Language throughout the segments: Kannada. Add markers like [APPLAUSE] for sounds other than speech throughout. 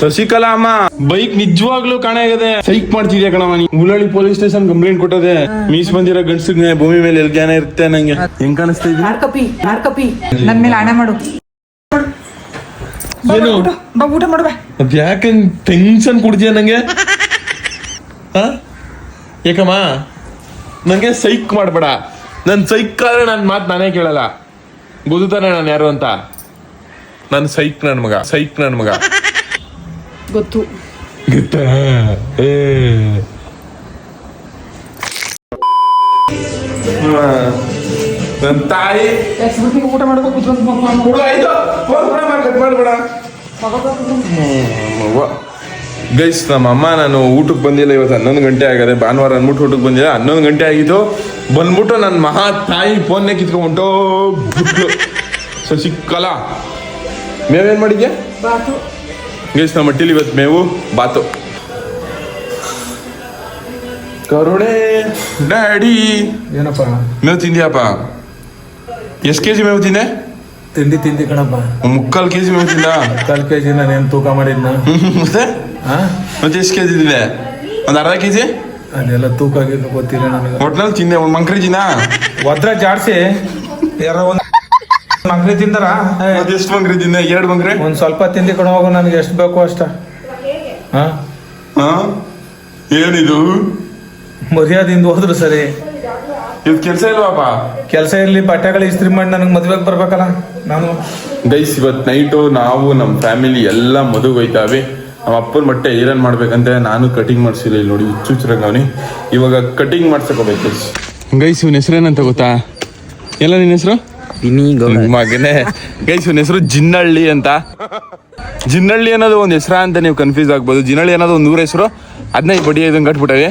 ಶಶಿಕಲಾ ಅಮ್ಮ ಬೈಕ್ ನಿಜವಾಗ್ಲೂ ಕಾಣೆಯಾಗಿದೆ. ಸೈಕ್ ಮಾಡ್ತಿದ್ಯಾ ಕಣಮ್ಮ ನೀ ಉಳ್ಳಾಳಿ ಪೊಲೀಸ್ ಸ್ಟೇಷನ್ ಕಂಪ್ಲೇಂಟ್ ಕೊಟ್ಟದೆ. ಮೀಸ್ ಬಂದಿರೋ ಗಂಡಸಿಗೆ ಭೂಮಿ ಮೇಲೆ ಎಲ್ ಜ್ಞಾನ ಇರುತ್ತೆ ನಂಗೆ. ಹೆಂಗ್ ಕಾಣಿಸ್ತಾ ಇದ್ದೀನಿ ನಾಡ್ಕಪಿ ಕಪಿ ನನ್ ಮೇಲೆ ಹಣ ಮಾಡು. ಏನು? ಊಟ ಬಾ ಊಟ ಮಾಡುವೆ ಅದ್ ಯಾಕೆ ಟೆನ್ಷನ್ ಕುಡ್ತೀಯ ನಂಗೆ? ಹಾ? ಯಾಕಮ್ಮ ನಂಗೆ ಸೈಕ್ ಮಾಡ್ಬೇಡ. ನನ್ ಸೈಕ್ ಆದ್ರೆ ನನ್ ಮಾತ್ ನಾನೇ ಕೇಳಲ್ಲ. ಗೊತ್ತಾನೆ ನಾನು ಯಾರು ಅಂತ? ನನ್ ಸೈಕ್ ನನ್ ಮಗ ಸೈಕ್ ನನ್ ಮಗ. ಗೊತ್ತು. ಏ. ತಾಯಿ. ಎಕ್ಸ್ಬಿಟ್ಟು ಊಟ ಮಾಡ್ಬೇಕು? ಕುತ್ಕೊಂಡು ಮಗು ಅಮ್ಮ. ಆಯ್ತು ಫೋನ್ ಕೂಡ ಕಟ್ ಮಾಡ್ಬೇಡ. ಗೈಸ್ ನಮ್ಮ ಅಮ್ಮ ನಾನು ಊಟಕ್ಕೆ ಬಂದಿಲ್ಲ ಇವತ್ತು ಹನ್ನೊಂದು ಗಂಟೆ ಆಗದೆ. ಭಾನುವಾರ ಅಂದ್ಬಿಟ್ಟು ಊಟಕ್ಕೆ ಬಂದಿಲ್ಲ. ಹನ್ನೊಂದು ಗಂಟೆ ಆಗಿತ್ತು ಬಂದ್ಬಿಟ್ಟು ನನ್ನ ಮಹಾ ತಾಯಿ ಫೋನ್ನೇ ಕಿತ್ಕೊಂಡ್ಬಿಟ್ಟು ಸೊ ಸಿಕ್ಕಲ್ಲ ಮೇವೇನ್ ಮಾಡಿದ್ಯಾ? ಗೈಸ್ ನಮ್ಮ ಮಟ್ಟಿಲಿ ಇವತ್ತು ಮೇವು ಬಾತು. ಕರುಣೆ ಡ್ಯಾಡಿ. ಏನಪ್ಪ? ಮೇವು ತಿಂದ್ಯಾಪ ಎಷ್ಟು ಕೆ ಜಿ ಮೇವು ತಿಂದೆ? ತಿಂಡಿ ತಿಂದಿ ಕಣಪ್ಪ. ಮುಕ್ಕಾಲು ಕೆ ಜಿ ಮೇವು ತಿಂದ? ಕಾಲ್ ಕೆ ಜಿ ನಾನೇನು ತೂಕ ಮಾಡಿದ್ನ? ಮತ್ತೆ? ಮತ್ತೆ ಎಷ್ಟು ಕೆ ಜಿ ತಿಂದೆ? ಒಂದು ಅರ್ಧ ಕೆ ಜಿ ಅದೆಲ್ಲ ತೂಕ ಆಗಿದ್ದು ಗೊತ್ತಿಲ್ಲ ನನಗೆ. ಒಟ್ನಲ್ಲಿ ತಿಂದೆ ಒಂದು ಮಂಕ್ರಿ ಜಿನ ಒದ್ರ ಜಾಡ್ಸಿ. ಯಾರೋ ಒಂದ್ ಮಂಕ್ರಿ ತಿಂದರ? ಎಷ್ಟು ಮಂಗ್ರಿ ತಿಂದೆ? ಎರಡು ಮಂಗ್ರಿ ಒಂದ್ ಸ್ವಲ್ಪ ತಿಂದಿ ಕೊಡ ಹೋಗು ನನಗೆ ಎಷ್ಟು ಬೇಕು ಅಷ್ಟ. ಹಾ? ಹಾ? ಏನಿದು? ಮರ್ಯಾದಿಂದ ಹೋದ್ರು ಸರಿ. ಇದು ಕೆಲಸ ಇಲ್ವಾಪ ಕೆಲಸ ಇರ್ಲಿ ಬಟ್ಟೆಗಳು ಇಸ್ತ್ರಿ ಮಾಡಿ ನನಗೆ ಮದುವೆಗೆ ಬರ್ಬೇಕಲ್ಲ ನಾನು. ಗೈಸ್ ಇವತ್ತು ನೈಟು ನಾವು ನಮ್ಮ ಫ್ಯಾಮಿಲಿ ಎಲ್ಲ ಮದುವೆ ಹೋಯ್ತಾವೆ ನಮ್ಮ ಅಪ್ಪನ ಬಟ್ಟೆ ಐರನ್ ಮಾಡ್ಬೇಕಂತ ನಾನು ಕಟಿಂಗ್ ಮಾಡ್ಸಿಲ್ಲ ಇಲ್ಲಿ ನೋಡಿ ಹುಚ್ಚುಚ್ರಂಗ ಅವನಿ ಇವಾಗ ಕಟಿಂಗ್ ಮಾಡ್ಸಕೋಬೇಕು ಗೈಸ್. ಇವನ ಹೆಸರೇನಂತ ಗೊತ್ತಾ? ಎಲ್ಲ ನಿನ್ನ ಹೆಸರು? ಮಗನೇ ಗೈಸ್ ಇವನ ಹೆಸರು ಜಿನ್ನಳ್ಳಿ ಅಂತ. ಜಿನ್ನಳ್ಳಿ ಅನ್ನೋದು ಒಂದು ಹೆಸರ ಅಂತ ನೀವು ಕನ್ಫ್ಯೂಸ್ ಆಗ್ಬೋದು. ಜಿನ್ನಳ್ಳಿ ಅನ್ನೋದು ಒಂದು ಊರ ಹೆಸರು. ಅದನ್ನ ಈ ಬಡಿ ಐದು ಕಟ್ಬಿಟ್ಟವೆ.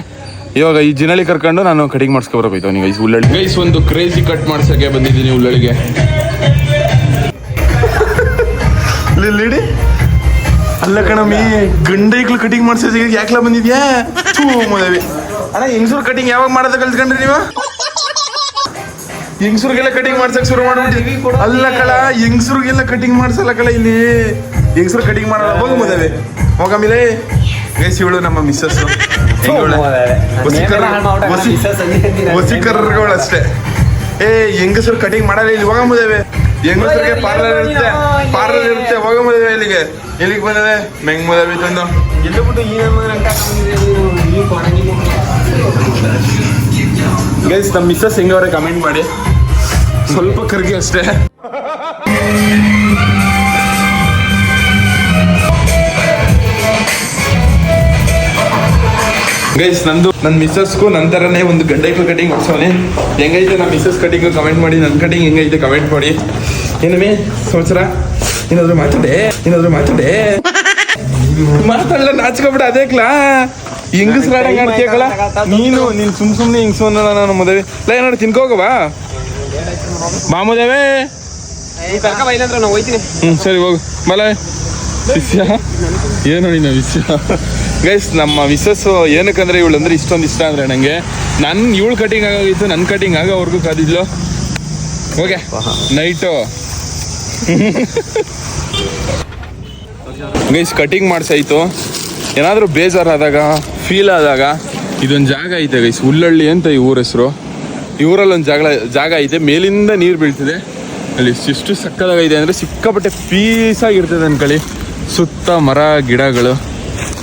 ಇವಾಗ ಈ ಜಿನ್ನಳ್ಳಿ ಕರ್ಕೊಂಡು ನಾನು ಕಟಿಂಗ್ ಮಾಡಿಸ್ಕೊಬರ್ಬೇಕು ನೀವು ಗೈಸ್ ಉಳ್ಳಳ್ಳಿ. ಗೈಸ್ ಒಂದು ಕ್ರೇಜಿ ಕಟ್ ಮಾಡ್ಸೋಕೆ ಬಂದಿದ್ದೀನಿ ಉಳ್ಳಳಿಗೆ ಲಿಡಿ ಅಲ್ಲ ಕಣಮ್ಮಿ ಗಂಡೈಕ್ಳು ಕಟಿಂಗ್ ಮಾಡ್ಸೋದು ಯಾಕ್ಲ ಬಂದಿದ್ಯಾ? ಅಣ್ಣ ಹೆಂಗ್ಸೂರು ಕಟಿಂಗ್ ಯಾವಾಗ ಮಾಡೋದ ಕಲ್ತ್ಕೊಂಡ್ರಿ ನೀವು? ಹೆಂಗಸೂರಿಗೆಲ್ಲ ಕಟಿಂಗ್ ಮಾಡ್ಸಕ್ ಶುರು ಮಾಡ್ಬಿಟ್ಟು ಅಲ್ಲ ಕಳ ಹೆಂಗ್ಸ್ರಿಗೆಲ್ಲ ಕಟಿಂಗ್ ಮಾಡ್ಸಲ್ಲ ಕಳ ಇಲ್ಲಿ. ಹೆಂಗ್ಸ್ರು ಕಟಿಂಗ್ ಮಾಡಲ್ಲ ಹೋಗು ಮದುವೆ. ಹೋಗಮಿಲೆ ಗೈಸ್ ಇವಳು ನಮ್ಮ ಮಿಸ್ಸಸ್ ವಸಿಕರ್ಗಳು ಅಷ್ಟೇ. ಏ ಹೆಂಗಸರು ಕಟಿಂಗ್ ಮಾಡಲ್ಲ ಇಲ್ಲಿ ಹೋಗ ಮುದೇವೆ. ಹೆಂಗಸರಿಗೆ ಪಾರ್ಲರ್ ಇರುತ್ತೆ ಪಾರ್ಲರ್ ಇರುತ್ತೆ ಹೋಗ ಮುದೇವೆ ಇಲ್ಲಿಗೆ. ಇಲ್ಲಿಗೆ ಬಂದವೆ ಮೆಂಗ್ ಮುದೇವಿ ತಂದು ಗೈಸ್ ನಮ್ಮ ಮಿಸ್ಸಸ್ ಹೆಂಗವ್ರೆ ಕಮೆಂಟ್ ಮಾಡಿ. ಸ್ವಲ್ಪ ಕರ್ಗಿ ಅಷ್ಟೇ. ಗೈಸ್ ನಂದು ನನ್ನ ಮಿಸ್ಸಸ್ಗೂ ನನ್ನ ಥರನೇ ಒಂದು ಗಂಡೈಕ್ಳು ಕಟಿಂಗ್ ಮಾಡ್ಸೋನೆ ಹೆಂಗೈತೆ ನಮ್ಮ ಮಿಸ್ಸಸ್ ಕಟಿಂಗ್ ಕಮೆಂಟ್ ಮಾಡಿ ನನ್ನ ಕಟಿಂಗ್ ಹೆಂಗೈತೆ ಕಮೆಂಟ್ ಮಾಡಿ. ಏನಮ್ಮೆ ಸಂವತ್ಸರ ಏನಾದ್ರು ಮಾತಾಡೆ ಏನಾದ್ರು ಮಾತಾಡೆ. ಮಾತಾಡಲ್ಲ ನಾಚ್ಕೊಬಿಡ ಅದೇಕ್ಲಾ ಹೆಂಗಸ್ರಾಡಂಗ್ ಆಡ್ತೀಯಕಲ್ಲ ನೀನು ನೀನು ಸುಮ್ ಸುಮ್ನೆ ಹಿಂಗ್ ಸುಮ್ಮನೆ ನಾನು ಮದುವೆ. ಲೈ ನೋಡಿ ತಿನ್ಕೋಗವಾ ಮಾಮುದೇವೆ? ಹ್ಮ್ ಸರಿ ಹೋಗು. ಮಲ ವಿಷಯ? ಏನು ನಿನ್ನ ವಿಷಯ? ಗೈಸ್ ನಮ್ಮ ಮಿಸ್ಸಸ್ ಏನಕ್ಕಂದ್ರೆ ಇವಳು ಅಂದ್ರೆ ಇಷ್ಟೊಂದು ಇಷ್ಟ ಅಂದ್ರೆ ನಂಗೆ. ನನ್ನ ಇವಳು ಕಟಿಂಗ್ ಆಗೋಗಿತ್ತು ನನ್ನ ಕಟಿಂಗ್ ಆಗೋವರೆಗೂ ಕಾದಿದ್ಲು. ಓಕೆ ನೈಟು ಗೈಸ್ ಕಟಿಂಗ್ ಮಾಡ್ಸಾಯ್ತು. ಏನಾದರೂ ಬೇಜಾರಾದಾಗ ಫೀಲ್ ಆದಾಗ, ಇದೊಂದು ಜಾಗ ಐತೆ ಗೈಸ್ ಉಳ್ಳಳ್ಳಿ ಅಂತ ಈ ಊರ ಹೆಸರು. ಈ ಊರಲ್ಲಿ ಒಂದು ಜಾಗ ಜಾಗ ಐತೆ, ಮೇಲಿಂದ ನೀರು ಬೀಳ್ತಿದೆ. ಅಲ್ಲಿ ಎಷ್ಟು ಸಕ್ಕದಾಗೈತೆ ಅಂದರೆ ಸಿಕ್ಕಾಪಟ್ಟೆ ಪೀಸಾಗಿರ್ತದೆ ಅನ್ಕೊಳ್ಳಿ. ಸುತ್ತ ಮರ, ಗಿಡಗಳು.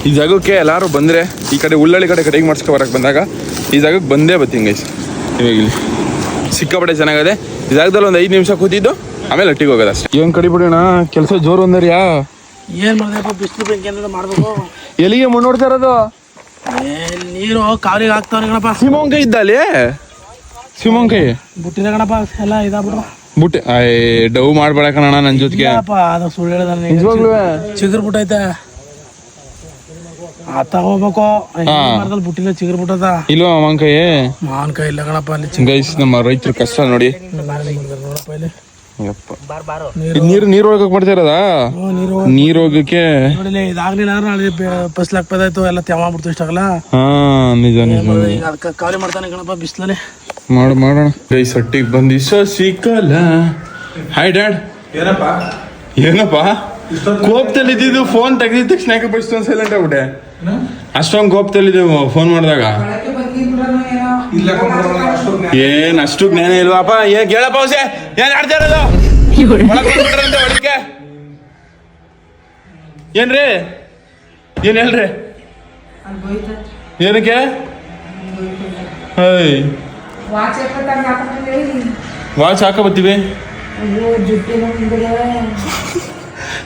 ಈ ಜಾಗಕ್ಕೆ ಎಲ್ಲರೂ ಬಂದರೆ, ಈ ಕಡೆ ಉಳ್ಳಳ್ಳಿ ಕಡೆ ಕಟಿಂಗ್ ಮಾಡಿಸ್ಕೊ ಬರಕ್ಕೆ ಬಂದಾಗ, ಈ ಜಾಗಕ್ಕೆ ಬಂದೇ ಬರ್ತೀನಿ ಗೈಸ್. ಇವಾಗ ಇಲ್ಲಿ ಸಿಕ್ಕಾಪಟ್ಟೆ ಚೆನ್ನಾಗದೆ, ಈ ಜಾಗದಲ್ಲಿ ಒಂದು ಐದು ನಿಮಿಷ ಕೂತಿದ್ದು, ಆಮೇಲೆ ಅಟ್ಟಿಗೆ ಹೋಗೋದು ಅಷ್ಟೇ ಏನು ಕಡಿಬಿಡೋಣ, ಕೆಲಸ ಜೋರು ಅಂದರ್ಯಾ ಏನ್ ಮಾಡ್ದಪ್ಪ ಬಿಸಿಲು ಬೆಂಕಿ ಏನಾದ್ರು ಮಾಡ್ಬೇಕು. ಎಲ್ಲಿಗೆ ಮುನ್ನೋಡ್ತಾ ಇರೋದು? ನೀರು ಕಾಲಿಗೆ ಹಾಕ್ತಾವ್ರಿ ಗಣಪ ಶಿವಮೊಗ್ಗ ಇದ್ದಲ್ಲಿ? ಶಿವಮೊಗ್ಗ. ಬುಟ್ಟಿದ ಗಣಪ ಎಲ್ಲ ಇದಾಗ್ಬಿಟ್ರು. ಬುಟ್ಟಿ ಐ ಡವ್ ಮಾಡ್ಬೇಡ ಕಣ ನನ್ನ ಜೊತೆಗೆ. ಅಪ್ಪ ಅದು ಸುಳ್ಳು ಹೇಳ್ದ ನಿಜವಾಗ್ಲೂ? ಚಿಗುರು ಬಿಟ್ಟೈತೆ ಆ ತಗೋಬೇಕು. ಮರದಲ್ಲಿ ಬುಟ್ಟಿಲ್ಲ ಚಿಗುರು ಬುಟ್ಟದ ಇಲ್ವಾ ಮಾವನ್ಕಾಯಿ? ಮಾವಿನಕಾಯಿ ಇಲ್ಲ ಗಣಪ ಅಲ್ಲಿ ಚಿಂಗೈಸ್ ಗೈಸ್ ನಮ್ಮ ರೈತರ ಕಷ್ಟ ನೋಡಿ. ನೋಡಪ್ಪ ಇಲ್ಲಿ. ನೀರು ನೀರು ಹೋಗಕ್ ಮಾಡ್ತಾ ಇರೋದಾ? ನೀರು ನೀರು ಹೋಗಕ್ಕೆ ಇದಾಗ್ಲಿಲ್ಲ ಅಂದ್ರೆ ನಾಳೆ ಫಸ್ಲ್ ಹಾಕ್ಬೋದಾಯ್ತು ಎಲ್ಲ ತೆವ ಬಿಡ್ತು ಇಷ್ಟಾಗಲ್ಲ. ಹಾ ನಿಜ ನಿಜ. ಈಗ ಅದಕ್ಕೆ ಕಾವಲಿ ಮಾಡ್ತಾನೆ ಕಣಪ್ಪ ಬಿಸ್ಲನೆ ಮಾಡು ಮಾಡೋಣ. ಗೈಸ್ ಸಟ್ಟಿಗೆ ಬಂದು ಶಶಿಕಲಾ ಹಾಯ್ ಡ್ಯಾಡ್ ಏನಪ್ಪ? ಏನಪ್ಪ? ಕೋಪದಲ್ಲಿ ಇದ್ದಿದ್ದು ಫೋನ್ ತೆಗ್ದಿದ ತಕ್ಷಣ ಯಾಕೆ ಬಡಿಸ್ತು ಸೈಲೆಂಟ್ ಆಗ್ಬಿಟ್ಟೆ? ಅಷ್ಟೊಂದು ಕೋಪದಲ್ಲಿ ಫೋನ್ ಮಾಡಿದಾಗ. ಏನ್ ಅಷ್ಟು ಜ್ಞಾನ ಇಲ್ವಾಪ ಏನ್ ಕೇಳಪ್ಪ ಹೌಸೆ ಏನ್ ಆಡ್ತಾ ಇರೋದು? ಏನ್ರಿ? ಏನ್ ಹೇಳ್ರಿ? ಏನಕ್ಕೆ? ಹೈ ವಾಚ್ ಹಾಕ ಬರ್ತೀವಿ.